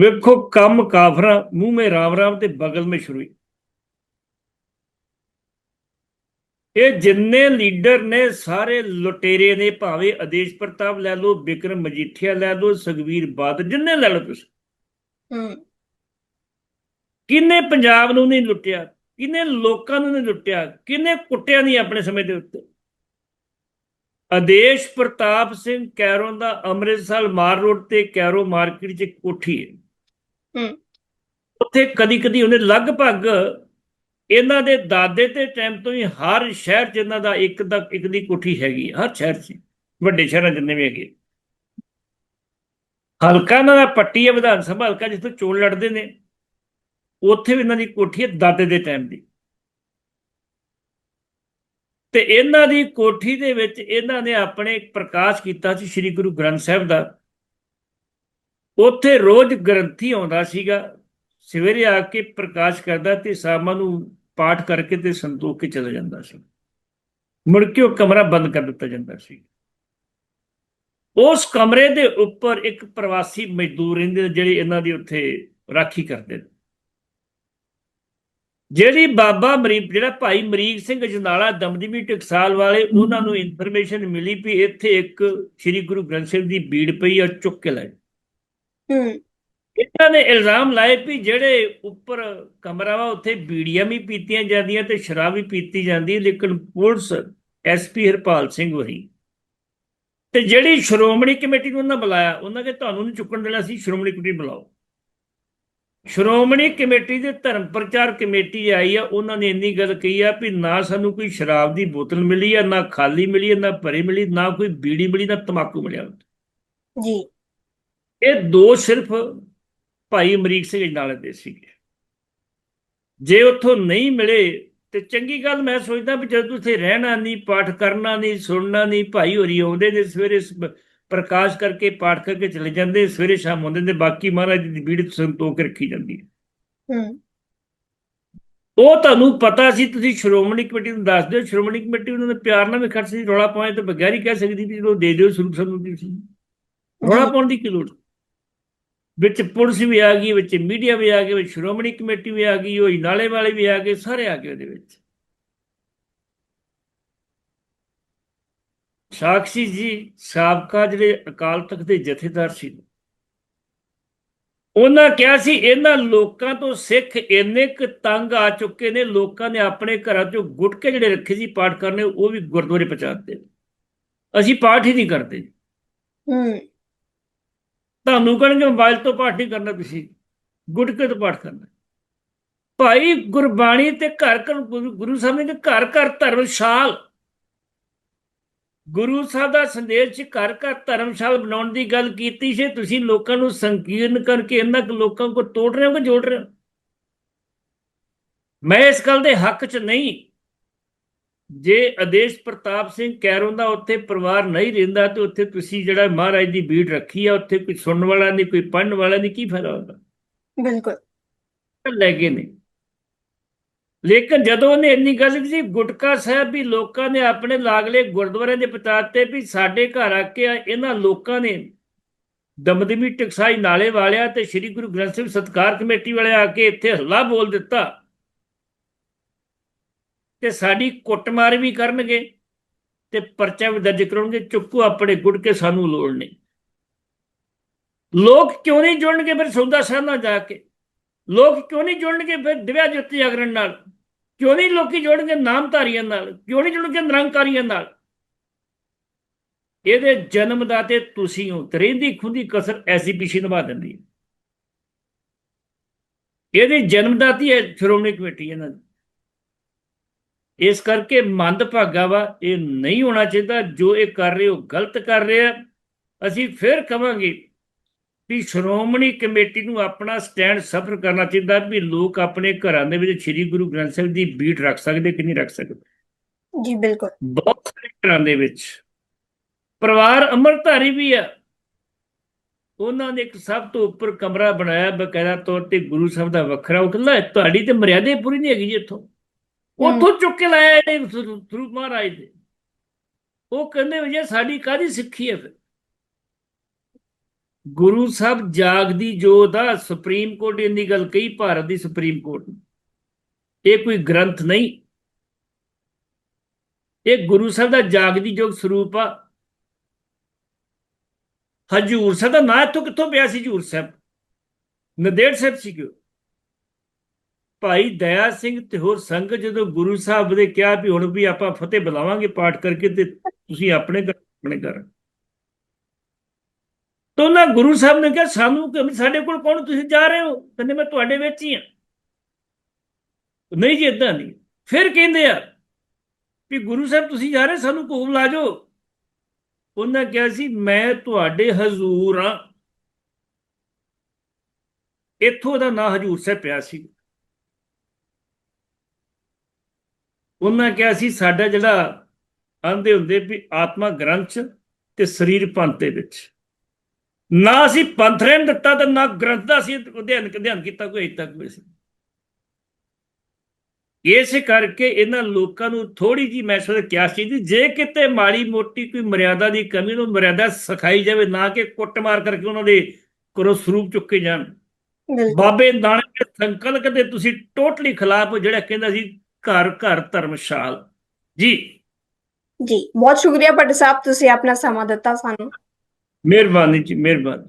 ਵੇਖੋ, ਕੰਮ ਕਾਫਰਾਂ ਮੂੰਹ ਮੇ ਰਾਮ ਰਾਮ ਤੇ ਬਗਲ ਮੇ ਸ਼ੁਰੂ ਇਹ ਜਿੰਨੇ ਲੀਡਰ ਨੇ, ਸਾਰੇ ਲੁਟੇਰੇ ਨੇ, ਭਾਵੇਂ ਆਦੇਸ਼ ਪ੍ਰਤਾਪ ਲੈ ਲਓ ਵਿਕਰਮ ਮਜੀਠੀਆ ਲੈ ਲਓ ਸੁਖਵੀਰ ਬਾਦਲ, ਜਿੰਨੇ ਲੈ ਲਓ ਤੁਸੀਂ। ਹੂੰ। ਕਿੰਨੇ ਪੰਜਾਬ ਨੂੰ ਨਹੀਂ ਲੁੱਟਿਆ? ਕਿੰਨੇ ਲੋਕਾਂ ਨੂੰ ਨਹੀਂ ਲੁੱਟਿਆ? ਕਿੰਨੇ ਕੁੱਟਿਆ ਨਹੀਂ ਆਪਣੇ ਸਮੇਂ ਦੇ ਉੱਤੇ? ਆਦੇਸ਼ ਪ੍ਰਤਾਪ ਸਿੰਘ ਕੈਰੋਂ ਦਾ ਅੰਮ੍ਰਿਤਸਰ ਮਾਰ ਰੋਡ ਤੇ ਕੈਰੋ ਮਾਰਕੀਟ 'ਚ ਕੋਠੀ ਹੈ। ਹੂੰ। ਉੱਥੇ ਕਦੀ ਕਦੀ ਉਹਨੇ ਲਗਭਗ ਇਹਨਾਂ ਦੇ ਦਾਦੇ ਤੇ ਟਾਈਮ ਤੋਂ ਹੀ ਹਰ ਸ਼ਹਿਰ 'ਚ ਇਹਨਾਂ ਦਾ ਇੱਕ ਦਾ ਇੱਕ ਦੀ ਕੋਠੀ ਹੈਗੀ ਹਰ ਸ਼ਹਿਰ 'ਚ ਵੱਡੇ ਸ਼ਹਿਰਾਂ ਜਿੰਨੇ ਵੀ ਹੈਗੇ। ਹਲਕਾ ਇਹਨਾਂ ਦਾ ਪੱਟੀ ਹੈ ਵਿਧਾਨ ਸਭਾ ਹਲਕਾ, ਜਿੱਥੇ ਚੋਣ ਲੜਦੇ ਨੇ, ਉੱਥੇ ਵੀ ਇਹਨਾਂ ਦੀ ਕੋਠੀ ਹੈ ਦਾਦੇ ਦੇ ਟਾਈਮ ਦੀ। ਤੇ ਇਹਨਾਂ ਦੀ ਕੋਠੀ ਦੇ ਵਿੱਚ ਇਹਨਾਂ ਨੇ ਆਪਣੇ ਪ੍ਰਕਾਸ਼ ਕੀਤਾ ਸੀ ਸ੍ਰੀ ਗੁਰੂ ਗ੍ਰੰਥ ਸਾਹਿਬ ਦਾ। ਉੱਥੇ ਰੋਜ਼ ਗ੍ਰੰਥੀ ਆਉਂਦਾ ਸੀਗਾ, ਸਵੇਰੇ ਆ ਕੇ ਪ੍ਰਕਾਸ਼ ਕਰਦਾ ਤੇ ਸ਼ਾਮਾਂ ਨੂੰ ਪਾਠ ਕਰਕੇ ਤੇ ਸੰਤੋਖ ਕੇ ਚਲਾ ਜਾਂਦਾ ਸੀ। ਮੁੜ ਕੇ ਉਹ ਕਮਰਾ ਬੰਦ ਕਰ ਦਿੱਤਾ ਜਾਂਦਾ ਸੀ। ਉਸ ਕਮਰੇ ਦੇ ਉੱਪਰ ਇੱਕ ਪ੍ਰਵਾਸੀ ਮਜ਼ਦੂਰ ਰਹਿੰਦੇ ਜਿਹੜੇ ਇਹਨਾਂ ਦੀ ਉੱਥੇ ਰਾਖੀ ਕਰਦੇ ਨੇ। ਜਿਹੜੀ ਬਾਬਾ ਮਰੀਕ ਜਿਹੜਾ ਭਾਈ ਮਰੀਕ ਸਿੰਘ ਜਨਾਲਾ ਦਮਦਮੀ ਟਕਸਾਲ ਵਾਲੇ ਉਹਨਾਂ ਨੂੰ ਇਨਫੋਰਮੇਸ਼ਨ ਮਿਲੀ ਵੀ ਇੱਥੇ ਇੱਕ ਸ੍ਰੀ ਗੁਰੂ ਗ੍ਰੰਥ ਸਾਹਿਬ ਦੀ ਬੀੜ ਪਈ ਆ ਚੁੱਕ ਕੇ ਲੈ ਹੂੰ। ਇਹਨਾਂ ਨੇ ਇਲਜ਼ਾਮ ਲਾਏ ਵੀ ਜਿਹੜੇ ਉੱਪਰ ਕਮਰਾ ਵਾ ਉੱਥੇ ਬੀੜੀਆਂ ਵੀ ਪੀਤੀਆਂ ਜਾਂਦੀਆਂ ਤੇ ਸ਼ਰਾਬ ਵੀ ਪੀਤੀ ਜਾਂਦੀ ਹੈ ਲੇਕਿਨ ਪੁਲਿਸ ਐਸਪੀ ਹਰਪਾਲ ਸਿੰਘ ਵਰੀ ਤੇ ਜਿਹੜੀ ਸ਼੍ਰੋਮਣੀ ਕਮੇਟੀ ਨੂੰ ਉਹਨਾਂ ਬੁਲਾਇਆ ਉਹਨਾਂ ਕੇ ਤੁਹਾਨੂੰ ਨਹੀਂ ਚੁੱਕਣ ਦੇਣਾ ਸੀ ਸ਼੍ਰੋਮਣੀ ਕਮੇਟੀ ਬੁਲਾਓ। ਸ਼੍ਰੋਮਣੀ ਕਮੇਟੀ ਦੇ ਧਰਮ ਪ੍ਰਚਾਰ ਕਮੇਟੀ ਆਈ ਆ ਉਹਨਾਂ ਨੇ ਇੰਨੀ ਗੱਲ ਕਹੀ ਆ ਵੀ ਨਾ ਸਾਨੂੰ ਕੋਈ ਸ਼ਰਾਬ ਦੀ ਬੋਤਲ ਮਿਲੀ ਆ ਨਾ ਖਾਲੀ ਮਿਲੀ ਆ ਨਾ ਭਰੀ ਮਿਲੀ ਨਾ ਕੋਈ ਬੀੜੀ ਮਿਲੀ ਨਾ ਤਮਾਕੂ ਮਿਲਿਆ। ਜੀ। ਇਹ ਦੋ ਸਿਰਫ ਭਾਈ ਅਮਰੀਕ ਸਿੰਘ ਨਾਲ ਦੇ ਸੀਗੇ। ਜੇ ਉੱਥੋਂ ਨਹੀਂ ਮਿਲੇ ਤੇ ਚੰਗੀ ਗੱਲ ਮੈਂ ਸੋਚਦਾ ਵੀ ਜਦੋਂ ਤੁਸੀਂ ਰਹਿਣਾ ਨਹੀਂ ਪਾਠ ਕਰਨਾ ਨਹੀਂ ਸੁਣਨਾ ਨਹੀਂ ਭਾਈ ਹੋਰੀ ਆਉਂਦੇ ਨੇ ਸਵੇਰੇ ਸ- ਪ੍ਰਕਾਸ਼ ਕਰਕੇ ਪਾਠ ਕਰਕੇ ਚਲੇ ਜਾਂਦੇ ਸਵੇਰੇ ਸ਼ਾਮ ਆਉਂਦੇ ਨੇ ਬਾਕੀ ਮਹਾਰਾਜ ਦੀ ਬੀੜ ਸੰਤੋਖ ਰੱਖੀ ਜਾਂਦੀ ਹੈ। ਹੂੰ। ਉਹ ਤੁਹਾਨੂੰ ਪਤਾ ਸੀ ਤੁਸੀਂ ਸ਼੍ਰੋਮਣੀ ਕਮੇਟੀ ਨੂੰ ਦੱਸ ਦਿਓ ਸ਼੍ਰੋਮਣੀ ਕਮੇਟੀ ਉਹਨਾਂ ਨੇ ਪਿਆਰ ਨਾਲ ਵੀ ਖਰਚ ਸੀ ਰੌਲਾ ਪਾਏ ਤੇ ਬਗੈਰ ਕਹਿ ਸਕਦੀ ਵੀ ਚਲੋ ਦੇ ਦਿਓ ਸਰੂਪ ਸਾਨੂੰ ਤੁਸੀਂ। ਰੌਲਾ ਪਾਉਣ ਦੀ ਕੀ ਲੋੜ? ਵਿੱਚ ਪੁਲਿਸ ਵੀ ਆ ਗਈ, ਵਿੱਚ ਮੀਡੀਆ ਵੀ ਆ ਗਈ, ਵਿੱਚ ਸ਼੍ਰੋਮਣੀ ਕਮੇਟੀ ਵੀ ਆ ਗਈ ਹੋਈ ਨਾਲੇ ਵਾਲੇ ਵੀ ਆ ਗਏ, ਸਾਰੇ ਆ ਗਏ ਉਹਦੇ ਵਿੱਚ। ਸਾਕਸ਼ੀ ਜੀ ਸਾਬਕਾ ਜਿਹੜੇ ਅਕਾਲ ਤਖਤ ਦੇ ਜਥੇਦਾਰ ਸੀ, ਉਹਨਾਂ ਕਿਹਾ ਸੀ ਇਹਨਾਂ ਲੋਕਾਂ ਤੋਂ ਸਿੱਖ ਇੰਨੇ ਕੁ ਤੰਗ ਆ ਚੁੱਕੇ ਨੇ, ਲੋਕਾਂ ਨੇ ਆਪਣੇ ਘਰਾਂ ਚੋਂ ਗੁਟਕੇ ਜਿਹੜੇ ਰੱਖੇ ਸੀ ਪਾਠ ਕਰਨੇ, ਉਹ ਵੀ ਗੁਰਦੁਆਰੇ ਪਹੁੰਚਾਤੇ ਅਸੀਂ ਪਾਠ ਹੀ ਨਹੀਂ ਕਰਦੇ। ਹੂੰ। ਤੁਹਾਨੂੰ ਕਹਿਣਗੇ ਮੋਬਾਈਲ ਤੋਂ ਪਾਠ ਨਹੀਂ ਕਰਨਾ ਤੁਸੀਂ, ਗੁਟਕੇ ਤੋਂ ਪਾਠ ਕਰਨਾ। ਭਾਈ ਗੁਰਬਾਣੀ ਤੇ ਘਰ ਘਰ ਗੁਰੂ ਗੁਰੂ ਸਾਹਿਬ ਨੇ ਘਰ ਘਰ ਧਰਮਸ਼ਾਲ। ਗੁਰੂ ਸਾਹਿਬ ਦਾ ਸੰਦੇਸ਼ ਚ ਘਰ ਘਰ ਧਰਮਸ਼ਾਲ ਬਣਾਉਣ ਦੀ ਗੱਲ ਕੀਤੀ ਸੀ, ਤੁਸੀਂ ਲੋਕਾਂ ਨੂੰ ਸੰਕੀਰਨ ਕਰਕੇ ਇਹਨਾਂ ਕੁ ਲੋਕਾਂ ਕੋ ਤੋੜ ਰਹੇ ਹੋ ਕਿ ਜੋੜ ਰਹੇ ਹੋ? ਮੈਂ ਇਸ ਗੱਲ ਦੇ ਹੱਕ ਚ ਨਹੀਂ। ਜੇ ਆਦੇਸ਼ ਪ੍ਰਤਾਪ ਸਿੰਘ ਕੈਰੋਂ ਦਾ ਉੱਥੇ ਪਰਿਵਾਰ ਨਹੀਂ ਰਹਿੰਦਾ ਤੇ ਉੱਥੇ ਤੁਸੀਂ ਜਿਹੜਾ ਮਹਾਰਾਜ ਦੀ ਬੀੜ ਰੱਖੀ ਆ ਉੱਥੇ ਕੋਈ ਸੁਣਨ ਵਾਲਾ ਨਹੀਂ ਕੋਈ ਪੜਨ ਵਾਲਾ ਨਹੀਂ ਕੀ ਫਾਇਦਾ ਹੁੰਦਾ? ਬਿਲਕੁਲ। ਲੈ ਗਏ ਨੇ। ਲੇਕਿਨ ਜਦੋਂ ਉਹਨੇ ਇੰਨੀ ਗੱਲ ਕੀਤੀ ਗੁਟਕਾ ਸਾਹਿਬ ਵੀ ਲੋਕਾਂ ਨੇ ਆਪਣੇ ਲਾਗਲੇ ਗੁਰਦੁਆਰਿਆਂ ਦੇ ਪਤਾਤੇ ਵੀ ਸਾਡੇ ਘਰ ਆ ਕੇ ਇਹਨਾਂ ਲੋਕਾਂ ਨੇ ਦਮਦਮੀ ਟਕਸਾਈ ਨਾਲੇ ਵਾਲਿਆ ਤੇ ਸ੍ਰੀ ਗੁਰੂ ਗ੍ਰੰਥ ਸਾਹਿਬ ਸਤਕਾਰ ਕਮੇਟੀ ਵਾਲੇ ਆ ਕੇ ਇੱਥੇ ਹੱਲਾ ਬੋਲ ਦਿੱਤਾ। ਤੇ ਸਾਡੀ ਕੁੱਟਮਾਰ ਵੀ ਕਰਨਗੇ ਤੇ ਪਰਚਾ ਵੀ ਦਰਜ ਕਰਾਉਣਗੇ, ਚੁੱਕੋ ਆਪਣੇ ਗੁਟਕੇ ਸਾਨੂੰ ਲੋੜ ਨਹੀਂ। ਲੋਕ ਕਿਉਂ ਨਹੀਂ ਜੁੜਨਗੇ ਫਿਰ ਸੌਦਾ ਸਾਹਿਬ ਨਾਲ ਜਾ ਕੇ? ਲੋਕ ਕਿਉਂ ਨਹੀਂ ਜੁੜਨਗੇ ਫਿਰ ਦਿਵਿਆ ਜੁੱਤੀ ਜਾਗਰਣ ਨਾਲ? ਕਿਉਂ ਨਹੀਂ ਲੋਕੀ ਜੁੜਨਗੇ ਨਾਮਧਾਰੀਆਂ ਨਾਲ? ਕਿਉਂ ਨਹੀਂ ਜੁੜਨਗੇ ਨਿਰੰਕਾਰੀਆਂ ਨਾਲ? ਇਹਦੇ ਜਨਮ ਦਾ ਤੇ ਤੁਸੀਂ ਹੋ ਤਰੇਂਦੀ ਖੁੰਦੀ ਕਸਰ ਐਸੀ ਪਿਛੀ ਨਿਭਾ ਦਿੰਦੀ ਹੈ। ਇਹਦੇ ਜਨਮ ਦਾ ਸ਼੍ਰੋਮਣੀ ਕਮੇਟੀ ਇਹਨਾਂ ਦੀ। ਇਸ ਕਰਕੇ ਮੰਦ ਭਾਗਾ ਵਾ ਇਹ ਨਹੀਂ ਹੋਣਾ ਚਾਹੀਦਾ। ਜੋ ਇਹ ਕਰ ਰਹੇ ਹੋ ਗਲਤ ਕਰ ਰਹੇ ਆ। ਅਸੀਂ ਫਿਰ ਕਵਾਂਗੇ ਵੀ ਸ਼੍ਰੋਮਣੀ ਕਮੇਟੀ ਨੂੰ ਆਪਣਾ ਸਟੈਂਡ ਸਫਰ ਕਰਨਾ ਚਾਹੀਦਾ ਵੀ ਲੋਕ ਆਪਣੇ ਘਰਾਂ ਦੇ ਵਿੱਚ ਸ੍ਰੀ ਗੁਰੂ ਗ੍ਰੰਥ ਸਾਹਿਬ ਦੀ ਬੀਟ ਰੱਖ ਸਕਦੇ ਕਿ ਨਹੀਂ ਰੱਖ ਸਕਦੇ? ਜੀ ਬਿਲਕੁਲ। ਬਹੁਤ ਸਾਰੇ ਘਰਾਂ ਦੇ ਵਿੱਚ। ਪਰਿਵਾਰ ਅੰਮ੍ਰਿਤਧਾਰੀ ਵੀ ਆ। ਉਹਨਾਂ ਨੇ ਇੱਕ ਸਭ ਤੋਂ ਉੱਪਰ ਕਮਰਾ ਬਣਾਇਆ ਬਕਾਇਦਾ ਤੌਰ ਤੇ ਗੁਰੂ ਸਾਹਿਬ ਦਾ ਵੱਖਰਾ ਉਹ ਕਹਿੰਦਾ ਤੁਹਾਡੀ ਤੇ ਮਰਿਆਦਾ ਪੂਰੀ ਨਹੀਂ ਹੈਗੀ ਜੀ ਇੱਥੋਂ। ਉੱਥੋਂ ਚੁੱਕ ਕੇ ਲਾਇਆ ਇਹਨੇ ਸਰੂਪ ਮਹਾਰਾਜ ਦੇ। ਉਹ ਕਹਿੰਦੇ ਵੀ ਜੇ ਸਾਡੀ ਕਾਦੀ ਸਿੱਖੀ ਹੈ ਫਿਰ? ਗੁਰੂ ਸਾਹਿਬ ਜਾਗਦੀ ਜੋਤ ਆ ਸੁਪਰੀਮ ਕੋਰਟ ਇੰਨੀ ਗੱਲ ਕਹੀ ਭਾਰਤ ਦੀ ਸੁਪਰੀਮ ਕੋਰਟ। ਇਹ ਕੋਈ ਗ੍ਰੰਥ ਨਹੀਂ। ਇਹ ਗੁਰੂ ਸਾਹਿਬ ਦਾ ਜਾਗਦੀ ਜੋਗ ਸਰੂਪ ਆ। ਹਜੂਰ ਸਾਹਿਬ ਦਾ ਨਾਂ ਇੱਥੋਂ ਕਿੱਥੋਂ ਪਿਆ ਸੀ ਹਜੂਰ ਸਾਹਿਬ? ਨਦੇੜ ਸਾਹਿਬ ਸੀ ਕਿਉਂ? ਭਾਈ ਦਇਆ ਸਿੰਘ ਤੇ ਹੋਰ ਸੰਗ ਜਦੋਂ ਗੁਰੂ ਸਾਹਿਬ ਦੇ ਕਿਹਾ ਵੀ ਹੁਣ ਵੀ ਆਪਾਂ ਫਤਿਹ ਬੁਲਾਵਾਂਗੇ ਪਾਠ ਕਰਕੇ ਤੇ ਤੁਸੀਂ ਆਪਣੇ ਘਰ ਆਪਣੇ ਘਰ। ਤਾਂ ਉਹਨਾਂ ਗੁਰੂ ਸਾਹਿਬ ਨੇ ਕਿਹਾ, ਸਾਨੂੰ ਕਿ ਸਾਡੇ ਕੋਲ ਕੌਣ? ਤੁਸੀਂ ਜਾ ਰਹੇ ਹੋ? ਕਹਿੰਦੇ, ਮੈਂ ਤੁਹਾਡੇ ਵਿੱਚ ਹੀ ਹਾਂ। ਨਹੀਂ ਜੀ ਇਦਾਂ ਨਹੀਂ। ਫਿਰ ਕਹਿੰਦੇ ਆ ਵੀ ਗੁਰੂ ਸਾਹਿਬ, ਤੁਸੀਂ ਜਾ ਰਹੇ ਸਾਨੂੰ ਹੁਕਮ ਲਾ ਜਾਓ। ਉਹਨਾਂ ਕਿਹਾ ਸੀ, ਮੈਂ ਤੁਹਾਡੇ ਹਜ਼ੂਰ ਆ ਇੱਥੋਂ ਦਾ ਨਾਂ ਹਜੂਰ ਸਾਹਿਬ ਪਿਆ ਸੀ। ਉਹਨਾਂ ਕਿਹਾ ਸੀ ਸਾਡਾ ਜਿਹੜਾ ਆਂਦੇ ਹੁੰਦੇ ਵੀ ਆਤਮਾ ਗ੍ਰੰਥ 'ਚ ਤੇ ਸਰੀਰ ਪੰਥ ਦੇ ਵਿੱਚ। ਨਾ ਅਸੀਂ ਪੰਥ ਰਹਿਣ ਦਿੱਤਾ ਤੇ ਨਾ ਗ੍ਰੰਥ ਦਾ ਅਸੀਂ ਅਧਿਐਨ ਅਧਿਐਨ ਕੀਤਾ ਕੋਈ ਅਜੇ ਤੱਕ ਵੀ ਸੀ। ਇਸ ਕਰਕੇ ਇਹਨਾਂ ਲੋਕਾਂ ਨੂੰ ਥੋੜੀ ਜੀ ਮੈਂ ਸੋਚ ਕਿਹਾ ਸੀ ਜੀ ਜੇ ਕਿਤੇ ਮਾੜੀ ਮੋਟੀ ਕੋਈ ਮਰਿਆਦਾ ਦੀ ਕਮੀ ਨੂੰ ਮਰਿਆਦਾ ਸਿਖਾਈ ਜਾਵੇ ਨਾ ਕਿ ਕੁੱਟਮਾਰ ਕਰਕੇ ਉਹਨਾਂ ਦੇ ਕਰੋ ਸਰੂਪ ਚੁੱਕੇ ਜਾਣ। ਬਾਬੇ ਨਾਨਕ ਦੇ ਸੰਕਲਪ ਦੇ ਤੁਸੀਂ ਟੋਟਲੀ ਖਿਲਾਫ ਜਿਹੜਾ ਕਹਿੰਦਾ ਸੀ ਘਰ ਘਰ ਧਰਮਸ਼ਾਲ। ਜੀ। ਜੀ। ਬਹੁਤ ਸ਼ੁਕਰੀਆ ਭੱਟ ਸਾਹਿਬ ਤੁਸੀਂ ਆਪਣਾ ਸਮਾਂ ਦਿੱਤਾ ਸਾਨੂੰ। ਮਿਹਰਬਾਨੀ ਜੀ ਮਿਹਰਬਾਨੀ